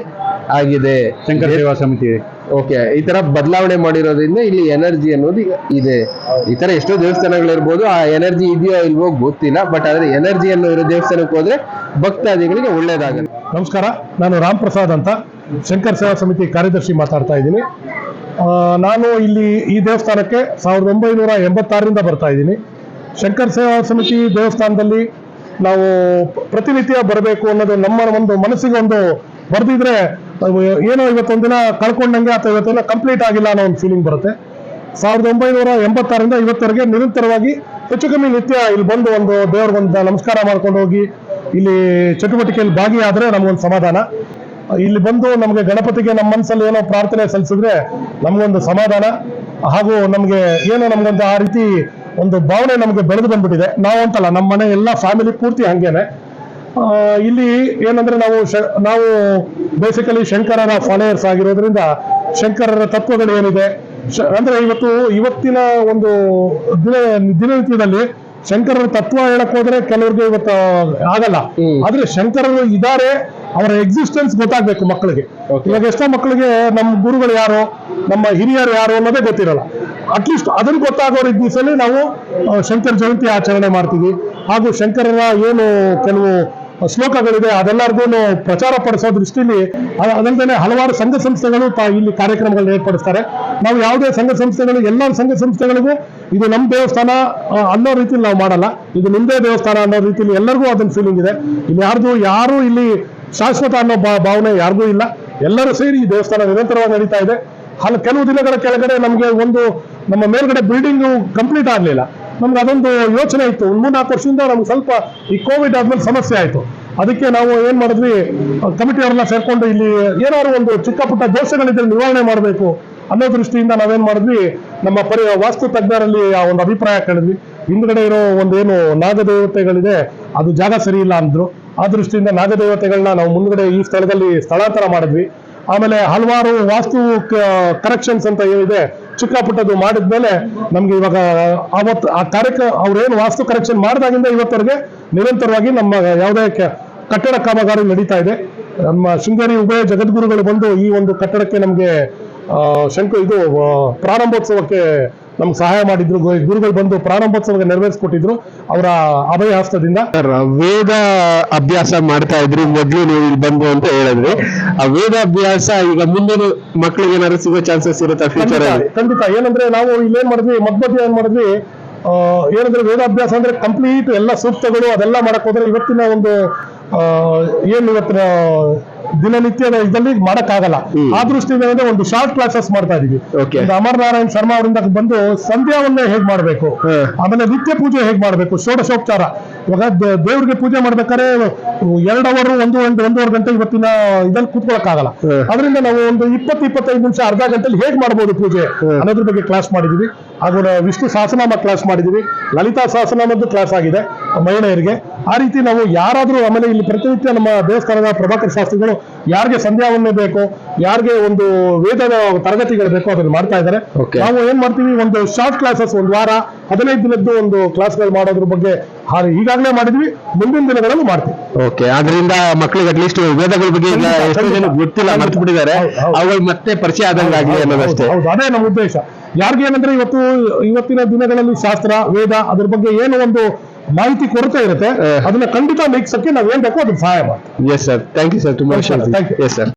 ಆಗಿದೆ. ಶಂಕರ ಸೇವಾ ಸಮಿತಿ. ಓಕೆ ಈ ತರ ಬದಲಾವಣೆ ಮಾಡಿರೋದ್ರಿಂದ ಇಲ್ಲಿ ಎನರ್ಜಿ ಅನ್ನೋದು ಈಗ ಇದೆ. ಈ ತರ ಎಷ್ಟೋ ದೇವಸ್ಥಾನಗಳಿರ್ಬೋದು ಆ ಎನರ್ಜಿ ಇದೆಯೋ ಇಲ್ವೋ ಗೊತ್ತಿಲ್ಲ ಬಟ್ ಆದ್ರೆ ಎನರ್ಜಿ ಅನ್ನೋ ಇರೋ ದೇವಸ್ಥಾನಕ್ಕೆ ಹೋದ್ರೆ ಭಕ್ತಾದಿಗಳಿಗೆ ಒಳ್ಳೇದಾಗುತ್ತೆ ನಮಸ್ಕಾರ ನಾನು ರಾಮ್ ಪ್ರಸಾದ್ ಅಂತ. ಶಂಕರ್ ಸೇವಾ ಸಮಿತಿ ಕಾರ್ಯದರ್ಶಿ ಮಾತಾಡ್ತಾ ಇದ್ದೀನಿ. ಆ, ನಾನು ಇಲ್ಲಿ ಈ ದೇವಸ್ಥಾನಕ್ಕೆ ಸಾವಿರದ ಒಂಬೈನೂರ ಎಂಬತ್ತಾರರಿಂದ ಬರ್ತಾ ಇದ್ದೀನಿ. ಶಂಕರ್ ಸೇವಾ ಸಮಿತಿ ದೇವಸ್ಥಾನದಲ್ಲಿ ನಾವು ಪ್ರತಿನಿತ್ಯ ಬರಬೇಕು ಅನ್ನೋದು ನಮ್ಮ ಒಂದು ಮನಸ್ಸಿಗೆ ಒಂದು ಬರೆದಿದ್ರೆ ಏನೋ ಇವತ್ತೊಂದಿನ ಕಳ್ಕೊಂಡಂಗೆ ಅಥವಾ ಇವತ್ತೊಂದಿನ ಕಂಪ್ಲೀಟ್ ಆಗಿಲ್ಲ ಅನ್ನೋ ಒಂದು ಫೀಲಿಂಗ್ ಬರುತ್ತೆ. ಸಾವಿರದ ಒಂಬೈನೂರ ಎಂಬತ್ತಾರರಿಂದ ಇವತ್ತವರೆಗೆ ನಿರಂತರವಾಗಿ ಹೆಚ್ಚು ಕಮ್ಮಿ ನಿತ್ಯ ಇಲ್ಲಿ ಬಂದು ಒಂದು ದೇವ್ರಿಗೊಂದು ನಮಸ್ಕಾರ ಮಾಡ್ಕೊಂಡು ಹೋಗಿ ಇಲ್ಲಿ ಚಟುವಟಿಕೆಯಲ್ಲಿ ಭಾಗಿಯಾದರೆ ನಮಗೊಂದು ಸಮಾಧಾನ. ಇಲ್ಲಿ ಬಂದು ನಮಗೆ ಗಣಪತಿಗೆ ನಮ್ಮ ಮನಸ್ಸಲ್ಲಿ ಏನೋ ಪ್ರಾರ್ಥನೆ ಸಲ್ಲಿಸಿದ್ರೆ ನಮಗೊಂದು ಸಮಾಧಾನ. ಹಾಗೂ ನಮಗೆ ಏನೋ ನಮಗೊಂದು ಆ ರೀತಿ ಒಂದು ಭಾವನೆ ನಮಗೆ ಬೆಳೆದು ಬಂದ್ಬಿಟ್ಟಿದೆ. ನಾವು ಅಂತಲ್ಲ ನಮ್ಮ ಮನೆ ಎಲ್ಲ ಫ್ಯಾಮಿಲಿ ಪೂರ್ತಿ ಹಂಗೇನೆ. ಇಲ್ಲಿ ಏನಂದ್ರೆ ನಾವು ನಾವು ಬೇಸಿಕಲಿ ಶಂಕರರ ಫಾಲೋಯರ್ಸ್ ಆಗಿರೋದ್ರಿಂದ ಶಂಕರರ ತತ್ವಗಳು ಏನಿದೆ ಅಂದ್ರೆ ಇವತ್ತು ಇವತ್ತಿನ ಒಂದು ದಿನ ದಿನನಿತ್ಯದಲ್ಲಿ ಶಂಕರರ ತತ್ವ ಹೇಳಕ್ ಹೋದ್ರೆ ಕೆಲವ್ರಿಗೆ ಇವತ್ತು ಆಗಲ್ಲ. ಆದ್ರೆ ಶಂಕರರು ಇದ್ದಾರೆ ಅವರ ಎಕ್ಸಿಸ್ಟೆನ್ಸ್ ಗೊತ್ತಾಗಬೇಕು ಮಕ್ಕಳಿಗೆ. ಇವಾಗ ಎಷ್ಟೋ ಮಕ್ಕಳಿಗೆ ನಮ್ಮ ಗುರುಗಳು ಯಾರು ನಮ್ಮ ಹಿರಿಯರು ಯಾರು ಅನ್ನೋದೇ ಗೊತ್ತಿರಲ್ಲ. ಅಟ್ಲೀಸ್ಟ್ ಅದನ್ನು ಗೊತ್ತಾಗೋ ರೀತಿಯಲ್ಲಿ ನಾವು ಶಂಕರ್ ಜಯಂತಿ ಆಚರಣೆ ಮಾಡ್ತೀವಿ. ಹಾಗೂ ಶಂಕರರ ಏನು ಕೆಲವು ಶ್ಲೋಕಗಳಿದೆ ಅದೆಲ್ಲರಿಗೂ ಪ್ರಚಾರ ಪಡಿಸೋ ದೃಷ್ಟಿಲಿ ಅ- ಅದಲ್ಲದೆ ಹಲವಾರು ಸಂಘ ಸಂಸ್ಥೆಗಳು ಇಲ್ಲಿ ಕಾರ್ಯಕ್ರಮಗಳನ್ನ ಏರ್ಪಡಿಸ್ತಾರೆ. ನಾವು ಯಾವುದೇ ಸಂಘ ಸಂಸ್ಥೆಗಳು ಎಲ್ಲ ಸಂಘ ಸಂಸ್ಥೆಗಳಿಗೂ ಇದು ನಮ್ಮ ದೇವಸ್ಥಾನ ಅನ್ನೋ ರೀತಿಲಿ ನಾವು ಮಾಡಲ್ಲ. ಇದು ನಿಮ್ಮದೇ ದೇವಸ್ಥಾನ ಅನ್ನೋ ರೀತಿಲಿ ಎಲ್ಲರಿಗೂ ಅದನ್ನ ಫೀಲಿಂಗ್ ಇದೆ. ಇಲ್ಲಿ ಯಾರ್ದು ಯಾರು ಇಲ್ಲಿ ಶಾಶ್ವತ ಅನ್ನೋ ಭಾವನೆ ಯಾರಿಗೂ ಇಲ್ಲ. ಎಲ್ಲರೂ ಸೇರಿ ಈ ದೇವಸ್ಥಾನ ನಿರಂತರವಾಗಿ ನಡೀತಾ ಇದೆ. ಹಲ, ಕೆಲವು ದಿನಗಳ ಕೆಳಗಡೆ ನಮಗೆ ಒಂದು, ನಮ್ಮ ಮೇಲ್ಗಡೆ ಬಿಲ್ಡಿಂಗ್ ಕಂಪ್ಲೀಟ್ ಆಗಲಿಲ್ಲ. ನಮ್ಗೆ ಅದೊಂದು ಯೋಚನೆ ಇತ್ತು. ಒಂದು ಮೂರ್ನಾಲ್ಕು ವರ್ಷದಿಂದ ನಮ್ಗೆ ಸ್ವಲ್ಪ ಈ ಕೋವಿಡ್ ಆದ್ಮೇಲೆ ಸಮಸ್ಯೆ ಆಯಿತು. ಅದಕ್ಕೆ ನಾವು ಏನು ಮಾಡಿದ್ವಿ ಕಮಿಟಿಯವರೆಲ್ಲ ಸೇರ್ಕೊಂಡು ಇಲ್ಲಿ ಏನಾದ್ರು ಒಂದು ಚಿಕ್ಕ ಪುಟ್ಟ ದೋಷಗಳಿದ್ರೆ ನಿವಾರಣೆ ಮಾಡಬೇಕು ಅನ್ನೋ ದೃಷ್ಟಿಯಿಂದ ನಾವೇನು ಮಾಡಿದ್ವಿ, ನಮ್ಮ ಪರಿ, ವಾಸ್ತು ತಜ್ಞರಲ್ಲಿ ಆ ಒಂದು ಅಭಿಪ್ರಾಯ ಕೇಳಿದ್ವಿ. ಹಿಂದ್ಗಡೆ ಇರೋ ಒಂದೇನು ನಾಗದೇವತೆಗಳಿದೆ, ಅದು ಜಾಗ ಸರಿ ಇಲ್ಲ ಅಂದ್ರು. ಆ ದೃಷ್ಟಿಯಿಂದ ನಾಗದೇವತೆಗಳನ್ನ ನಾವು ಮುಂದ್ಗಡೆ ಈ ಸ್ಥಳದಲ್ಲಿ ಸ್ಥಳಾಂತರ ಮಾಡಿದ್ವಿ. ಆಮೇಲೆ ಹಲವಾರು ವಾಸ್ತು ಕರೆಕ್ಷನ್ಸ್ ಅಂತ ಏನಿದೆ ಚಿಕ್ಕ ಪುಟ್ಟದ್ದು ಮಾಡಿದ್ಮೇಲೆ ನಮ್ಗೆ ಇವಾಗ ಅವತ್ತು ಆ ಕಾರ್ಯಕ್ರಮ ಅವ್ರೇನು ವಾಸ್ತು ಕರೆಕ್ಷನ್ ಮಾಡಿದಾಗಿಂದ ಇವತ್ತವರೆಗೆ ನಿರಂತರವಾಗಿ ನಮ್ಮ ಯಾವುದೇ ಕಟ್ಟಡ ಕಾಮಗಾರಿ ನಡೀತಾ ಇದೆ. ನಮ್ಮ ಶೃಂಗೇರಿ ಉಭಯ ಜಗದ್ಗುರುಗಳು ಬಂದು ಈ ಒಂದು ಕಟ್ಟಡಕ್ಕೆ ನಮಗೆ ಶಂಕು, ಇದು ಪ್ರಾರಂಭೋತ್ಸವಕ್ಕೆ ನಮ್ಗೆ ಸಹಾಯ ಮಾಡಿದ್ರು. ಗುರುಗಳು ಬಂದು ಪ್ರಾರಂಭೋತ್ಸವ ನೆರವೇರಿಸ್ಕೊಟ್ಟಿದ್ರು. ಅವರ ಅಭಯ ಹಸ್ತದಿಂದ. ವೇದ ಅಭ್ಯಾಸ ಮಾಡ್ತಾ ಇದ್ರಿ. ಮೊದ್ಲು ನೀವು ಇಲ್ಲಿ ಬಂದು ಅಂತ ಹೇಳಿದ್ರಿ. ಆ ವೇದ ಅಭ್ಯಾಸ ಈಗ ಮುಂದಿನ ಮಕ್ಕಳಿಗೆ ಏನಾದ್ರು ಸಿಗೋ ಚಾನ್ಸಸ್ ಇರುತ್ತೆ ಫ್ಯೂಚರ್ ಖಂಡಿತ ಏನಂದ್ರೆ ನಾವು ಇಲ್ಲೇನ್ ಮಾಡಿದ್ವಿ ಮಧ್ಯ ಏನ್ ಮಾಡಿದ್ವಿ ಏನಂದ್ರೆ ವೇದಾಭ್ಯಾಸ ಅಂದ್ರೆ ಕಂಪ್ಲೀಟ್ ಎಲ್ಲ ಸೂಕ್ತಗಳು ಅದೆಲ್ಲ ಮಾಡಕ್ ಹೋದ್ರೆ ಇವತ್ತಿನ ಒಂದು ಏನ್ ಇವತ್ತಿನ ದಿನನಿತ್ಯದ ಇದರಲ್ಲಿ ಮಾಡಕ್ಕಾಗಲ್ಲ. ಆ ದೃಷ್ಟಿಯಿಂದ ಒಂದು ಶಾರ್ಟ್ ಕ್ಲಾಸಸ್ ಮಾಡ್ತಾ ಇದೀವಿ. ಅಮರನಾರಾಯಣ ಶರ್ಮ ಅಮರ್ ನಾರಾಯಣ್ ಶರ್ಮಾ ಅವರಿಂದ ಬಂದು ಸಂಧ್ಯಾವನ್ನೇ ಹೇಗ್ ಮಾಡ್ಬೇಕು? ಆಮೇಲೆ ನಿತ್ಯ ಪೂಜೆ ಹೇಗ್ ಮಾಡ್ಬೇಕು? ಷೋಡಶೋಪಚಾರ. ಇವಾಗ ದೇವ್ರಿಗೆ ಪೂಜೆ ಮಾಡ್ಬೇಕಾದ್ರೆ ಎರಡು ಅವರ್ ಒಂದು ಒಂದು ಒಂದೂವರೆ ಗಂಟೆ ಇವತ್ತಿನ ಇದ್ರಲ್ಲಿ ಕೂತ್ಕೊಳಕ್ಕಾಗಲ್ಲ. ಅದರಿಂದ ನಾವು ಒಂದು ಇಪ್ಪತ್ತು ಇಪ್ಪತ್ತೈದು ನಿಮಿಷ ಅರ್ಧ ಗಂಟೆಲಿ ಹೇಗ್ ಮಾಡ್ಬೋದು ಪೂಜೆ. ಅನ್ನೋದ್ರ ಬಗ್ಗೆ ಕ್ಲಾಸ್ ಮಾಡಿದೀವಿ. ಹಾಗೂ ವಿಷ್ಣು ಸಹಸ್ರನಾಮ ಕ್ಲಾಸ್ ಮಾಡಿದೀವಿ. ಲಲಿತಾ ಸಹಸ್ರನಾಮದ್ದು ಕ್ಲಾಸ್ ಆಗಿದೆ ಮಹಿಳೆಯರಿಗೆ. ಆ ರೀತಿ ನಾವು ಯಾರಾದ್ರೂ ಆಮೇಲೆ ಇಲ್ಲಿ ಪ್ರತಿನಿತ್ಯ ನಮ್ಮ ದೇವಸ್ಥಾನದ ಪ್ರಭಾಕರ್ ಶಾಸ್ತ್ರಿಗಳು ಯಾರಿಗೆ ಸಂಧ್ಯಾವನ್ನೇ ಬೇಕು ಯಾರಿಗೆ ಒಂದು ವೇದದ ತರಗತಿಗಳು ಬೇಕು ಅದನ್ನು ಮಾಡ್ತಾ ಇದ್ದಾರೆ. ನಾವು ಏನ್ ಮಾಡ್ತೀವಿ ಒಂದು ಶಾರ್ಟ್ ಕ್ಲಾಸಸ್ ಒಂದು ವಾರ ಹದಿನೈದು ದಿನದ್ದು ಒಂದು ಕ್ಲಾಸ್ಗಳು ಮಾಡೋದ್ರ ಬಗ್ಗೆ ಹಾಗೆ ಈಗಾಗಲೇ ಮಾಡಿದ್ವಿ ಮುಂದಿನ ದಿನಗಳಲ್ಲಿ ಮಾಡ್ತೀವಿ. ಓಕೆ ಅದರಿಂದ ಮಕ್ಕಳಿಗೆ ಅಟ್ಲೀಸ್ಟ್ ವೇದಗಳ ಬಗ್ಗೆ ಈಗ ಎಷ್ಟೋ ಜನ ಗೊತ್ತಿಲ್ಲ ಮರ್ತು ಬಿಟ್ಟಿದ್ದಾರೆ. ಅವುಗಳು ಮತ್ತೆ ಪರಿಚಯ ಆದಂಗಾಗಿ ಅನ್ನೋದಷ್ಟೇ. ಹೌದು, ಅದೇ ನಮ್ಮ ಉದ್ದೇಶ. ಯಾರಿಗೆ ಏನಂದ್ರೆ ಇವತ್ತು ಇವತ್ತಿನ ದಿನಗಳಲ್ಲಿ ಶಾಸ್ತ್ರ ವೇದ ಅದ್ರ ಬಗ್ಗೆ ಏನು ಒಂದು ಮಾಹಿತಿ ಕೊರತೆ ಇರುತ್ತೆ ಹ. ಅದನ್ನ ಖಂಡಿತ ಮೇಕ್ಸಕ್ಕೆ ನಾವ್ ಏನ್ ಬೇಕೋ ಅದನ್ನ ಸಹಾಯ ಮಾಡ್ತೀವಿ yes sir thank you sir ತುಂಬಾ Thank you, sir. Thank you. Yes sir